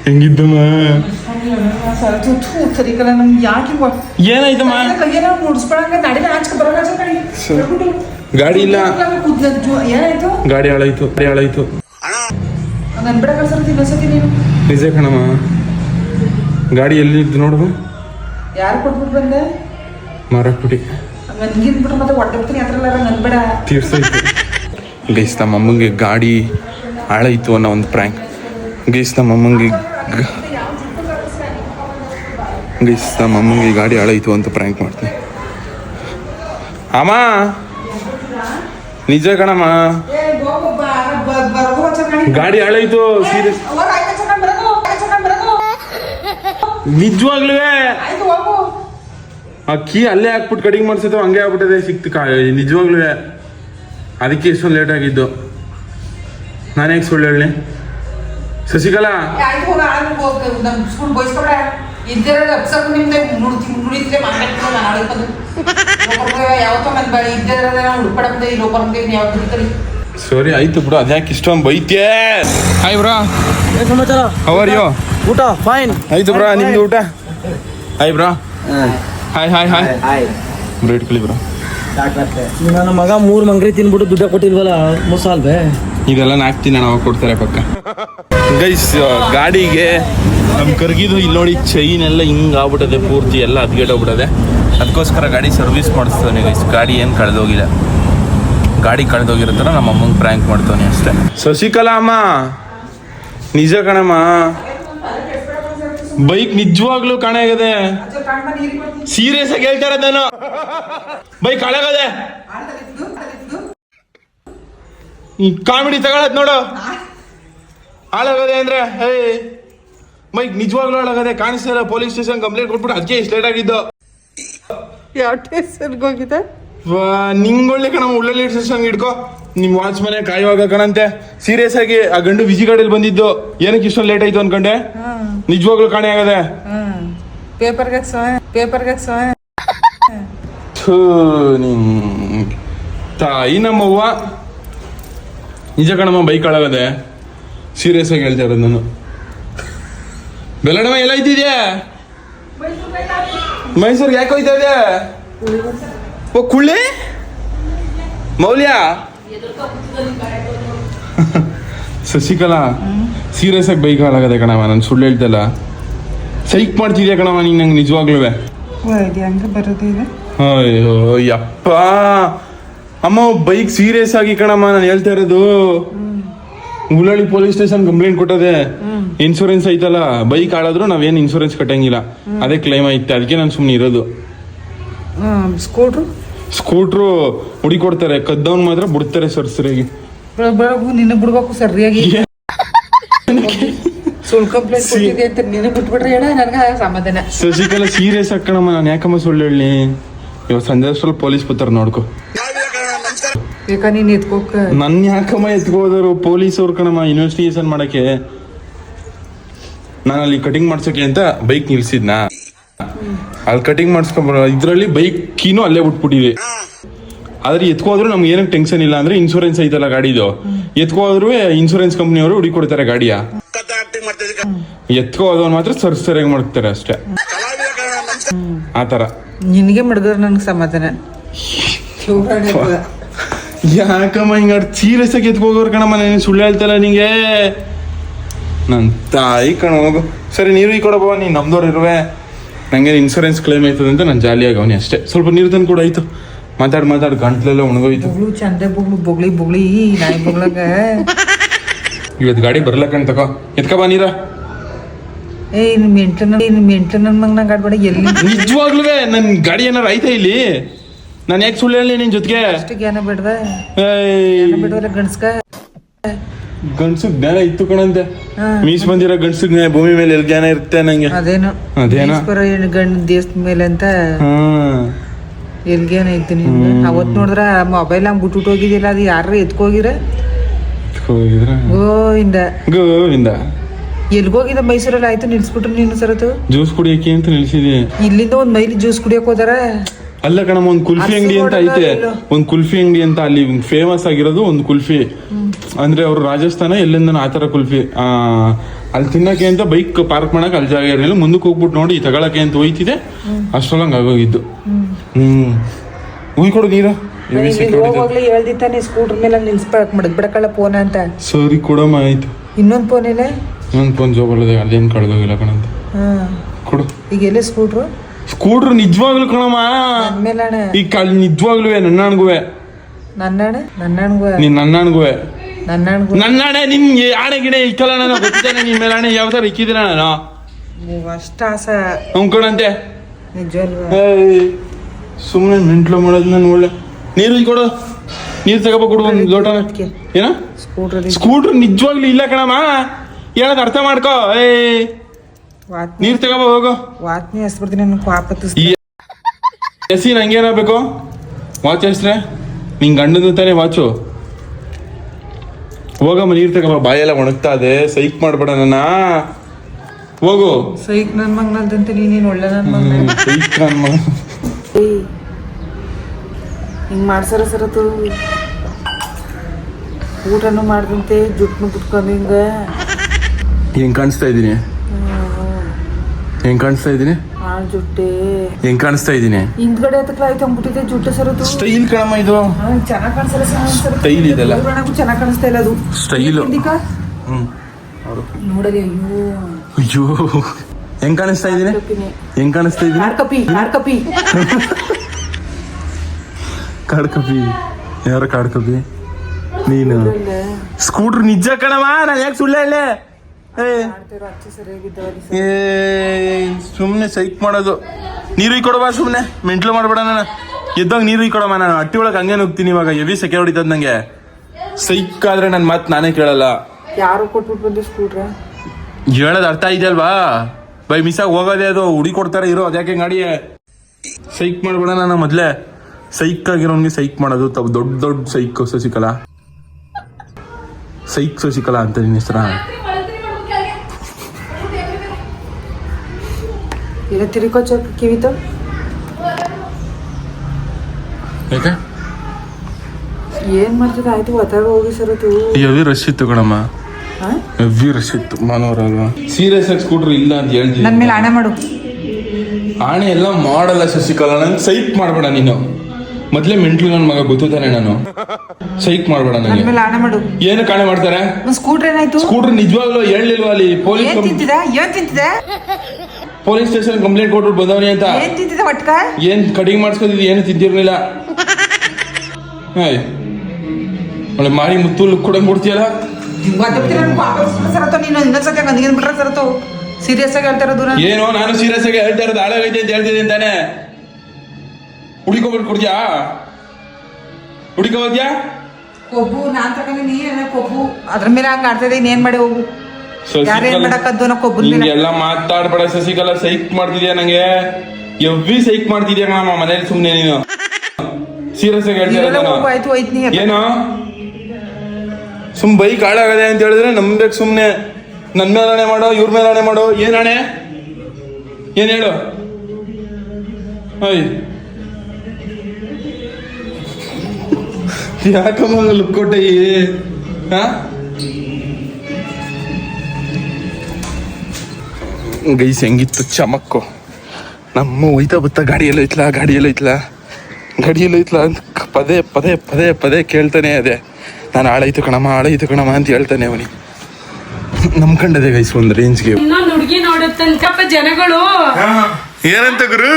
ಹೆಂಗಿದ್ದಮ್ಮ ಏನಾಯ್ತಮ್ಮ? ಗಾಡಿ ಇಲ್ಲ. ಗಾಡಿ ಹಾಳಾಯ್ತು ಗಾಡಿ ಹಾಳಾಯ್ತು. ನಿಜ ಕಣಮ್ಮ. ಗಾಡಿ ಎಲ್ಲಿದ್ದು ನೋಡು. ಯಾರು ಕೊಟ್ಬಿಟ್ಟು ಬಂದೆ ಮಾರಾಕ್ಬಿಟ್ಟಿ ಅಮ್ಮಂಗೆ ಗಾಡಿ ಹಾಳಾಯ್ತು ಅನ್ನೋ ಒಂದು ಪ್ರ್ಯಾಂಕ್ ಗೈಸ್, ನಮ್ಮ ಅಮ್ಮಂಗೆ ಗೀಸ್, ನಮ್ಮ ಅಮ್ಮಂಗೆ ಗಾಡಿ ಹಾಳಾಯ್ತು ಅಂತ ಪ್ರ್ಯಾಂಕ್ ಮಾಡ್ತೀನಿ. ಅಮ್ಮ! ನಿಜ ಕಣಮ್ಮ. ಗಾಡಿ ಹಾಳಾಯ್ತು ಸೀರಿಯಸ್ ನಿಜವಾಗ್ಲೂ ಆಯ್ತು ಹೋಗು ಆ ಕೀ ಅಲ್ಲೇ ಹಾಕ್ಬಿಟ್ಟು ಕಡಿಂಗ್ ಮಾಡಿಸಿದ್ರು ಹಂಗೆ ಆಗ್ಬಿಟ್ಟಿದೆ, ಸಿಕ್ತು ನಿಜವಾಗ್ಲೂ ಅದಕ್ಕೆ ಎಷ್ಟೊಂದು ಲೇಟ್ ಆಗಿದ್ದು. ನಾನೇ ಸುಳ್ಳು ಹೇಳಿ ಶಶಿಕಲಾ? ಇದ್ದಿರೋದು ನಿಮ್ದೆ ನುಡ್ತಿ ನುಡಿದ್ರೆ ಮಾತಾಡ್ಕೊಂಡು ಯಾವತ್ತೋ ನನ್ನ ಬಳಿ ಇದ್ದಿರೋದೇ ನಾವು ಸರಿ ಆಯ್ತು ಬಿಡು ಅದ್ಯಾಕೆ ಇಷ್ಟೊಂದು ಬೈತ್ಯೆ? ಹಾಯ್ ಬ್ರಾ ಏನ್ ಸಮಾಚಾರ? ಅವರ್ ಯೋ ಊಟ ಫೈನ್ ಆಯ್ತು ಬ್ರಾ ನಿಮ್ದು ಊಟ? Hi bro hi hi hi bro ಇಟ್ಕೊಳ್ಳಿ ಬ್ರಾ ನನ್ನ ಮಗ ಮೂರು ಮಂಗ್ರಿ ತಿನ್ಬಿಟ್ಟು ದುಡ್ಡ ಕೊಟ್ಟಿಲ್ವಲ್ಲ ಮೂರ್ ಸಾಲ್ ಬೇ ಇದೆಲ್ಲ ನಾಕ್ತಿನ ನಾನು ನಾವು ಕೊಡ್ತಾರೆ ಪಕ್ಕ. ಗೈಸ್ ಗಾಡಿಗೆ ನಮ್ಮ ಕರ್ಗಿದು ಇಲ್ಲಿ ನೋಡಿ ಚೈನ್ ಎಲ್ಲ ಹಿಂಗೆ ಆಗ್ಬಿಟ್ಟದೆ ಪೂರ್ತಿ ಎಲ್ಲ ಹೋಗ್ಬಿಟ್ಟದೆ ಅದಕ್ಕೋಸ್ಕರ ಗಾಡಿ ಸರ್ವಿಸ್ ಮಾಡಿಸ್ತಾನೆ ಗೈಸ್. ಗಾಡಿ ಏನು ಕಳೆದೋಗಿಲ್ಲ. ಗಾಡಿ ಕಳೆದೋಗಿರೋ ಥರ ನಮ್ಮ ಅಮ್ಮಂಗೆ ಪ್ರ್ಯಾಂಕ್ ಮಾಡ್ತಾನೆ ಅಷ್ಟೇ. ಶಶಿಕಲಾ ಅಮ್ಮ ನಿಜ ಕಣಮ್ಮ. ಬೈಕ್ ನಿಜವಾಗ್ಲೂ ಕಾಣಾಗದೆ ಸೀರಿಯಸ್ ಆಗಿ ಹೇಳ್ತಾ ಇರೋದು ನಾನು. ಬೈಕ್ ಹಳಗದೆ. ಕಾಮಿಡಿ ತಗೊಳತ್ ನೋಡು. ಹಾಳಾಗದೆ ಅಂದ್ರೆ? ಹೇ ಬೈಕ್ ನಿಜವಾಗ್ಲೂ ಹಾಳಾಗದೆ? ಕಾಣಿಸ್ತಿಲ್ಲ ಪೊಲೀಸ್ ಸ್ಟೇಷನ್ ಕಂಪ್ಲೇಂಟ್ ಕೊಟ್ಬಿಟ್ಟು ಅದಕ್ಕೆ ಇಷ್ಟು ಲೇಟ್ ಆಗಿದ್ದು. ಯಾವ ಟೇಸ್ಟ್ಗೆ ಹೋಗಿದೆ ವಾ, ನಿಂಗೊಳ್ಳೆ ಕಣಮ್ಮ ಉಳ್ಳಳ್ಳಿ ಸ್ಟೇಷನ್ ಹಿಡ್ಕೋ. ನಿಮ್ ವಾಚ್ ಮನೆ ಕಾಯುವಾಗ ಕಣಂತೆ. ಸೀರಿಯಸ್ ಆಗಿ ಆ ಗಂಡು ವಿಜಿ ಗಾಡಿಯಲ್ಲಿ ಬಂದಿದ್ದು. ಏನಕ್ಕೆ ಇಷ್ಟೊಂದು ಲೇಟ್ ಆಯ್ತು ಅನ್ಕೊಂಡೆ? ನಿಜವಾಗ್ಲೂ ಕಾಣೆ ಆಗದೆ? ಪೇಪರ್ ಪೇಪರ್ಗೆ ಪೇಪರ್ಗೆ ಥೂ, ತಾಯಿ ನಮ್ಮವ್ವ. ನಿಜ ಕಣಮ್ಮ ಬೈಕ್ ಹಾಳಾಗದೆ. ಸೀರಿಯಸ್ ಆಗಿ ಹೇಳ್ತಾ ಇರೋದು ನಾನು. ಬೆಲ್ಲಡಮ್ಮ ಎಲ್ಲ ಇದ್ದಿದ್ಯಾ? ಮೈಸೂರ್ಗೆ ಯಾಕೆ ಹೋಯ್ತಾ ಇದೆ ಓ ಕುಳ್ಳಿ? ಮೌಲ್ಯ? ಶಶಿಕಲಾ ಸೀರಿಯಸ್ ಆಗಿ ಬೈಕ್ ಹಾಳಾಗದೆ ಕಣವ ನಾನು ಸುಳ್ಳು ಹೇಳ್ತಲ್ಲ ಸೈಕ್ ಮಾಡ್ತಿದ್ಯಾ ಕಣವ ನೀನು ನಂಗೆ ನಿಜವಾಗ್ಲೂ? ಅಯ್ಯೋ ಯಪ್ಪ. ಅಮ್ಮ ಬೈಕ್ ಸೀರಿಯಸ್ ಆಗಿ ಕಣಮ್ಮ ನಾನು ಹೇಳ್ತಾ ಇರೋದು. ಉಳ್ಳಳ್ಳಿ ಪೊಲೀಸ್ ಸ್ಟೇಷನ್ ಕಂಪ್ಲೇಂಟ್ ಕೊಟ್ಟದೆ ಇನ್ಶೂರೆನ್ಸ್ ಐತಲ್ಲ ಬೈಕ್ ಆಡಿದ್ರು ನಾವೇನು ಇನ್ಶೂರೆನ್ಸ್ ಕಟ್ಟಂಗಿಲ್ಲ. ಅದೇ ಕ್ಲೈಮ್ ಐತೆ ಅದಕ್ಕೆ ನಾನು ಸುಮ್ಮನೆ ಇರೋದು. ಸ್ಕೂಟ್ರು ಸ್ಕೂಟ್ರು ಹುಡಿ ಕೊಡ್ತಾರೆ ಕದ್ದವನ್ ಮಾತ್ರ ಬಿಡ್ತಾರೆ ಸರ್ ಸರಿಯಾಗಿ. ನಿನ್ನ ಬಿಡ್ಬೇಕು ಸರಿಯಾಗಿ. ಶಶಿಕಲಾ ಸೀರಿಯಸ್ ಹಾಕಣಮ್ಮ ನಾನು ಯಾಕಮ್ಮ ಸುಳ್ಳು ಹೇಳಿ ಇವಾಗ ಸಂಜೆ ಸ್ವಲ್ಪ ಪೊಲೀಸ್ ಬರ್ತಾರೆ ನೋಡ್ಕೊ. ಬೇಕಾ ನೀನು ಎತ್ಕೋಕ? ನನ್ ಯಾಕಮ್ಮ ಎತ್ಕೋದರು ಪೊಲೀಸವ್ರು ಕಣಮ್ಮ ಇನ್ವೆಸ್ಟಿಗೇಷನ್ ಮಾಡಕ್ಕೆ. ನಾನು ಅಲ್ಲಿ ಕಟಿಂಗ್ ಮಾಡ್ಸಕ್ಕೆ ಅಂತ ಬೈಕ್ ನಿಲ್ಸಿದ್ನಾ? ಅಲ್ಲಿ ಕಟಿಂಗ್ ಮಾಡಿಸ್ಕೊಂಬ ಇದ್ರಲ್ಲಿ ಬೈಕ್ ಕೀನು ಅಲ್ಲೇ ಬಿಟ್ಬಿಟ್ಟಿದೆ. ಆದ್ರೆ ಎತ್ಕೋದ್ರು ನಮ್ಗೆ ಏನಕ್ಕೆ ಟೆನ್ಷನ್ ಇಲ್ಲ ಅಂದ್ರೆ ಇನ್ಶೂರೆನ್ಸ್ ಐತಲ್ಲ ಗಾಡಿದು. ಎತ್ಕೋದ್ರು ಇನ್ಶೂರೆನ್ಸ್ ಕಂಪ್ನಿಯವರು ಹುಡಿ ಕೊಡ್ತಾರೆ ಗಾಡಿಯ. ಎತ್ಕೋದ್ ಮಾತ್ರ ಸರ್ ಸರಿಯಾಗಿ ಮಾಡ್ತಾರೆ ಅಷ್ಟೇ. ಆತರ ನಿನಗೆ ಮಾಡಿದ್ರೆ ನನ್ಗೆ ಸಮಾಧಾನ. ಯಾಕಮ್ಮ ಹಿಂಗ ಸೀರಿಯಸ್ ಆಗಿ ಎತ್ಕೋಗೋರು ಕಣಮ್ಮ ನೀನು ಸುಳ್ಳು ಹೇಳ್ತಲ್ಲ ನಿಂಗೆ. ನನ್ನ ತಾಯಿ ಕಣ ಹೋಗು. ಸರಿ ನೀರು ಈ ಕೊಡಬ ನೀನು ನಮ್ದವ್ರು ಇರುವೆ. ನಂಗೆ ಇನ್ಸೂರೆನ್ಸ್ ಕ್ಲೈಮ್ ಆಯ್ತದೆ ಅಂತ ನಾನು ಜಾಲಿ ಆಗವನಿ ಅಷ್ಟೇ. ಸ್ವಲ್ಪ ನೀರು ತಂದು ಕೂಡ ಆಯ್ತು. ಮಾತಾಡ್ ಮಾತಾಡ್ ಗಂಟ್ಲೆಲ್ಲ ಉಣಗೋಯ್ತು ಚಂದೆ ಬೊಗ್ಳು ಬೊಗ್ಳಿ ಬೊಗ್ಳಿ ನಾಯಿ ಬೊಗ್ಳಗ. ಇವತ್ತು ಗಾಡಿ ಬರ್ಲಕ್ಕಂತ ತಗೋ ಎತ್ಕ ಬಾ ನೀರ. ಏ ಇನ್ನು ಮೆಂಟನ ಇನ್ನು ಮೆಂಟನ ಮಗ ನಂಗೆ ಆಡ್ಬೇಡ ಎಲ್ಲಿ? ನಿಜವಾಗ್ಲೂ ನನ್ನ ಗಾಡಿ ಏನಾರು ಆಯ್ತಾ ಇಲ್ಲಿ? ನಾನು ಯಾಕೆ ಸುಳ್ಳು ಹೇಳಿ ನಿನ್ ಜೊತೆಗೆ? ಅಷ್ಟು ಜ್ಞಾನ ಬೇಡ್ದ ಏಯ್, ಬಿಡವಲ್ಲ ಗಣಸ್ಕ ಗಂಡ್ಸು ಜ್ಞಾನ ಇತ್ತು ಕಣಂತೆ. ಮೀಸ್ ಬಂದಿರೋ ಗಂಡ್ಸು ಜ್ಞಾನ ಭೂಮಿ ಮೇಲೆ ಎಲ್ಲಿ ಜ್ಞಾನ ಇರುತ್ತೆ ನಂಗೆ. ಅದೇನು? ಅದೇನು? ಗಂಡ ದೇಶದ ಮೇಲೆ ಅಂತ? ಎಲ್ಗೇನ ಐತಿ ನಿಮ್ಗೆ ಅವತ್ ನೋಡಿದ್ರ ಮೊಬೈಲ್ ಹಂಗ್ ಬಿಟ್ಬಿಟ್ಟು ಹೋಗಿದ್ದಿಲ್ಲ ಅದು ಯಾರು ಎತ್ಕೋಗಿರ? ಹೋಗಿದ್ರ ಗೋವಿಂದ. ಗೋವಿಂದ. ಎಲ್ಗೋಗಿದ ಮೈಸೂರಲ್ಲಿ? ಆಯ್ತು ನಿಲ್ಸ್ಬಿಟ್ರು ನೀನು ಸರತು? ಜ್ಯೂಸ್ ಕುಡಿಯಕ್ಕೆ ಅಂತ ನಿಲ್ಸಿದೆ ಇಲ್ಲಿಂದ ಒಂದ್ ಮೈಲಿ ಜ್ಯೂಸ್ ಕುಡಿಯಕ್ ಹೋದಾರ? ಅಲ್ಲ ಕಣಮ್ಮ ಒಂದ್ ಕುಲ್ಫಿ ಅಂಗಡಿ ಅಂತ ಐತೆ. ಒಂದ್ ಕುಲ್ಫಿ ಅಂಗಡಿ ಅಂತ ಅಲ್ಲಿ ಫೇಮಸ್ ಆಗಿರೋದು ಒಂದು ಕುಲ್ಫಿ. ಅಂದ್ರೆ ಅವ್ರು ರಾಜಸ್ಥಾನ ಎಲ್ಲಿಂದ ಆತರ ಕುಲ್ಫಿ. ಆ ಅಲ್ಲಿ ತಿನ್ನಕ್ಕೆ ಅಂತ ಬೈಕ್ ಪಾರ್ಕ್ ಮಾಡಕ್ ಅಲ್ಲಿ ಜಾಗ ಇರಲಿಲ್ಲ. ಮುಂದಕ್ಕೆ ಹೋಗ್ಬಿಟ್ಟು ನೋಡಿ ತಗೊಳಕ್ಕೆ ಅಂತ ಹೋಯ್ತಿದೆ. ಅಷ್ಟೊಳಂಗ್ ಆಗೋಗಿದ್ದು. ಹ್ಮ್. ಕೊಡು ನೀರ. ಹೇಳ್ದಿತ್ತಾನೆ ಸ್ಕೂಟರ್ ಮೇಲೆ ನಿಲ್ಸ್ಬಿಡಕ್ ಮಾಡಿದ್ ಬಿಡಕಳ ಫೋನ್ ಅಂತ. ಸರಿ ಕೊಡಮ್ಮ ಆಯ್ತು. ಇನ್ನೊಂದ್ ಫೋನ್ ಇಲ್ಲ? ಇನ್ನೊಂದ್ ಫೋನ್ ಜೋಬಲ್ಲದೆ ಅದೇನ್ ಕಳ್ದೋಗಿಲ್ಲ ಕಣಂತ. ಕೊಡು. ಈಗ ಎಲ್ಲಿ ಸ್ಕೂಟ್ರು ಸ್ಕೂಟ್ರ್ ನಿಜವಾಗ್ಲು ಕಣಮ್ಮ. ನನ್ಮೇಲೆ ಅಣ್ಣ ಈ ಕಾಲ ನಿಜವಾಗ್ಲೂ ನನ್ನ ಅಣ್ಗುವೆ ನನ್ನ ಅಣ್ಣ ನನ್ನ ಅಣ್ಗ ನೀನ್ ನನ್ನ ಅಣ್ಗುವೆ ನನ್ನ ಅಣ್ಗ ನನ್ನ ಹಣೆ ನಿನ್ ಆಣೆ ಗಿಡ ಇಕ್ಕಲ್ಲ ನಾನು. ಗೊತ್ತಿದ್ದೇನೆ ನಿಮ್ಮ ಮೇಲೆ ಹಣೆ ಯಾವ ತರ ಇಕ್ಕಿದಿರ ನಾನು? ಅಷ್ಟ ಆಸ. ಅಂದ್ಕೊಂಡಂತೆ ನಿಜವಲ್ವಾ? ಸುಮ್ಮನೆ ಮೆಂಟ್ಲು ಮಾಡೋದು ನಾನು ಒಳ್ಳೆ ನೀರು ಕೊಡು. ನೀರು ತಗೋಬ ಕೊಡು ಒಂದು ಲೋಟ ಏನ? ಸ್ಕೂಟ್ರ್ ಸ್ಕೂಟ್ರ್ ನಿಜವಾಗ್ಲೂ ಇಲ್ಲ ಕಣಮ್ಮ. ಹೇಳೋದು ಅರ್ಥ ಮಾಡ್ಕೋ. ಏ ವಾತ್ನಿ ನೀರು ತಗೋಬ ಹೋಗು. ವಾತ್ನಿ ಹಸ್ಬಿಡ್ತೀನಿ ನನ್ ಕ್ವಾಪ ಈ ಎಸಿ ನಂಗೇನಾಗಬೇಕು? ವಾಚ್ ಹಸ್ರೆ ನಿನ್ ಗಂಡನ ತಾನೇ ವಾಚು ಹೋಗಮ್ಮ ನೀರ್ ತಗೋಬ ಬಾಯೆಲ್ಲ ಒಣಗ್ತಾ ಇದೆ. ಸೈಕ್ ಮಾಡ್ಬೇಡ ನನ್ನ ಹೋಗು. ಸೈಕ್ ನನ್ ಮಗ್ನಲ್ದಂತೆ ನೀನೇನ್ ಒಳ್ಳೆ ನನ್ ಮಗ್ನ? ಸೈಕ್ ನನ್ ಮಗ. ಹಿಂಗ್ ಮಾಡ್ಸರ ಅದು ಊಟನು ಮಾಡ್ದಂತೆ ಜುಟ್ನು ಬಿಟ್ಕೊಂಡು ಹಿಂಗ. ಹಿಂಗ್ ಕಾಣಿಸ್ತಾ ಇದ್ದೀನಿ? ಹೆಂಗ್ ಕಾಣಿಸ್ತಾ ಇದೀನಿ ಆ ಜುಟ್ಟೆ. ಹೆಂಗ್ ಕಾಣಿಸ್ತಾ ಇದೀನಿ ಹಿಂದ್ಗಡೆ ಹತ್ತಕ್ಲ ಆಯ್ತು ಅಂದ್ಬಿಟ್ಟಿದೆ ಜುಟ್ಟು ಸರತು ಸ್ಟೈಲ್ ಕಣಮ್ಮ ಇದು. ಚೆನ್ನಾಗಿ ಕಾಣಿಸಲ್ಲ ಸ್ಟೈಲ್ ಇದೆಲ್ಲ. ಚೆನ್ನಾಗಿ ಕಾಣಿಸ್ತಾ ಇಲ್ಲ ಅದು. ಸ್ಟೈಲ್ ನೋಡಲಿ ಅಯ್ಯೋ. ಅಯ್ಯೋ. ಹೆಂಗ್ ಕಾಣಿಸ್ತಾ ಇದೀನಿ. ಹೆಂಗ್ ಕಾಣಿಸ್ತಾ ಇದ್ದೀನಿ? ಕಾಡ್ ಕಪಿ ಕಾಡ್ ಕಪಿ. ಕಾಡ್ಕಪಿ ಕಾಡ್ ಕಾಡ್ಕಪಿ ನೀನು. ಸ್ಕೂಟ್ರ್ ನಿಜ ಕಣವಾ ನಾನು ಯಾಕೆ ಸುಳ್ಳು ಏ. ಸುಮ್ಮನೆ ಸೈಕ್ ಮಾಡೋದು. ನೀರು ಈ ಕೊಡಬಾ ಸುಮ್ಮನೆ ಮೆಂಟ್ಲು ಮಾಡ್ಬೇಡ ನಾನು ಎದ್ದಾಗ ನೀರು ಈ ಕೊಡಮ್ಮ ನಾನು. ಹಟ್ಟಿ ಒಳಗೆ ಹಂಗೆ ಹೋಗ್ತೀನಿ ಇವಾಗ. ಎವಿ ಸೆಕೆ ಹೊಡಿತದ ನಂಗೆ. ಸೈಕ್ ಆದ್ರೆ ನನ್ನ ಮಾತು ನಾನೇ ಕೇಳಲ್ಲ. ಯಾರು ಕೊಟ್ಬಿಟ್ಟು ಬಂದು ಸ್ಕೂಟ್ರ ಹೇಳೋದು ಅರ್ಥ ಇದೆಯಲ್ವಾ? ಬೈ ಮಿಸ್ಸಾಗಿ ಹೋಗೋದೇ ಅದು. ಹುಡಿ ಕೊಡ್ತಾರೆ ಇರೋ ಅದ್ಯಾಕೆ ಗಾಡಿ ಸೈಕ್ ಮಾಡ್ಬೇಡ ನಾನು ಮೊದಲೇ. ಸೈಕ್ ಆಗಿರೋನ್ಗೆ ಸೈಕ್ ಮಾಡೋದು ತಪ್ಪು ದೊಡ್ಡ ದೊಡ್ಡ ಸೈಕ್ ಸಸಿಕಲ. ಸೈಕ್ ಸಸಿಕಲ ಅಂತ ನಿನ್ನ ಹೆಸರ. ಈಗ ತಿರುಕೋ ಚೌಕ ಕಿವಿತು ಏನ್ ಮಾಡ್ತಿದ್ದ ಆಯ್ತು ಒತ್ತಾಗ ಹೋಗಿ ಸರತು ಹೆವಿ ರಶ್ ಇತ್ತು ಕಣಮ್ಮ? ಹೆವಿ ರಶ್ ಇತ್ತು ಅಲ್ವಾ ಸೀರಿಯಸ್ ಆಗಿ ಸ್ಕೂಟ್ರ್ ಇಲ್ಲ ಅಂತ ನನ್ ನನ್ನ ಮೇಲೆ ಆಣೆ ಮಾಡು ಆಣೆ ಎಲ್ಲ ಮಾಡಲ್ಲ ಶಶಿಕಲಾ ನಂಗೆ ಸೈಕ್ ಮಾಡಬೇಡ ನೀನು. ಮೊದ್ಲೆ ಮೆಂಟ್ಲು ನನ್ನ ಮಗ ಗೊತ್ತಿದ್ದಾನೆ ನಾನು. ಸೈಕ್ ಮಾಡಬೇಡ ನನ್ ನನಗೆ. ಮೇಲೆ ಆಣೆ ಮಾಡು. ಏನು ಕಾಣೆ ಮಾಡ್ತಾರೆ? ಸ್ಕೂಟರ್ ಏನಾಯ್ತು? ಸ್ಕೂಟರ್ ನಿಜವಾಗ್ಲೂ ಹೇಳಲಿಲ್ವಾ ಅಲ್ಲಿ? ಪೊಲೀಸ್ ಏನು ತಿಂತಿದೆ? ಏನ್ ತಿಂತಿದೆ? ಪೊಲೀಸ್ ಸ್ಟೇಷನ್ ಕಂಪ್ಲೇಂಟ್ ಕೊಟ್ಬಿಟ್ಟು ಬಂದವನಿ ಅಂತ. ಏನ್ ತಿಂತಿದೆ ಒಟ್ಕ ಏನ್ ಕಟಿಂಗ್ ಮಾಡಿಸ್ಕೊಂಡಿದ್ ಏನು ತಿಂತಿರ್ಲಿಲ್ಲ. ಹಾಯ್ ಒಳ್ಳೆ ಮಾರಿ ಮುತ್ತು ಲುಕ್ ಕೊಡಂಗ್ ಕೊಡ್ತೀಯಲ್ಲ? ಸೀರಿಯಸ್ ಆಗಿ ಹೇಳ್ತಾ ಇರೋದು ಏನೋ ನಾನು ಸೀರಿಯಸ್ ಆಗಿ ಹೇಳ್ತಾ ಇರೋದು ಹಾಳಾಗೈತೆ ಅಂತ ಹೇಳ್ತಿದ್ದೀನಿ ತಾನೆ. ಹುಡುಕೋಬಿಟ್ಟು ಕೊಡ್ತೀಯಾ ಹುಡುಕೋದ್ಯಾ ಕೊಬ್ಬು ನಾನ್ ತಗೊಂಡು ನೀ ಕೊಬ್ಬು? ಅದ್ರ ಮೇಲೆ ಹಂಗ ಆಡ್ತಾ ಇದ್ದೀನಿ ಏನ್ ಮಾಡಿ ಹೋಗು? ಯಾರು ಏನ್ ಮಾಡಕ್ಕದ್ದು ನಾ ಕೊಬ್ಬು ಹಿಂಗೆಲ್ಲ ಮಾತಾಡ್ಬೇಡ ಶಶಿಕಲಾ ಸೈಕ್ ಮಾಡ್ತಿದ್ಯಾ ನಂಗೆ? ಎವ್ವಿ ಸೈಕ್ ಮಾಡ್ತಿದ್ಯಾ ನಮ್ಮ ಮನೇಲಿ ಸುಮ್ನೆ ನೀನು? ಸೀರಿಯಸ್ ಆಗಿ ಏನು? ಸುಮ್ ಬೈಕ್ ಹಾಳಾಗದೆ ಅಂತ ಹೇಳಿದ್ರೆ ನಂಬೇಕು ಸುಮ್ನೆ. ನನ್ ಮೇಲೆ ಹಣೆ ಮಾಡೋ ಇವ್ರ ಮೇಲೆ ಹಣೆ ಮಾಡೋ ಏನ್ ಹಣೆ? ಏನ್ ಹೇಳು? ಹಾಯ್ ಯಾಕಮ್ಮ ಲುಕ್ ಕೊಟ್ಟೆ? ಹಾ? ಗೈಸ್ ಹೆಂಗಿತ್ತು? ಚಮಕ್ಕು. ನಮ್ಮ ಹೋಯ್ತಾ ಬತ್ತ ಗಾಡಿಯಲ್ಲಿ ಐತ್ಲಾ ಗಾಡಿಯಲ್ಲಿ ಇತ್ಲಾ? ಗಾಡಿಯಲ್ಲಿ ಇತ್ಲಾ ಅಂತ ಪದೇ ಪದೇ ಪದೇ ಪದೇ ಕೇಳ್ತಾನೆ ಅದೇ ನಾನು ಹಾಳಾಯ್ತು ಕಣಮ್ಮ ಆಳೈತು ಕಣಮ್ಮ ಅಂತ ಹೇಳ್ತಾನೆ ಅವನಿ ನಂಬ್ಕೊಂಡದೆ ಗೈಸ್ ಒಂದು ರೇಂಜ್ಗೆ ಇನ್ನೊಂದು ಹುಡುಗಿ ನೋಡುತ್ತಂತಪ್ಪ ಜನಗಳು. ಏನಂತ ಗುರು?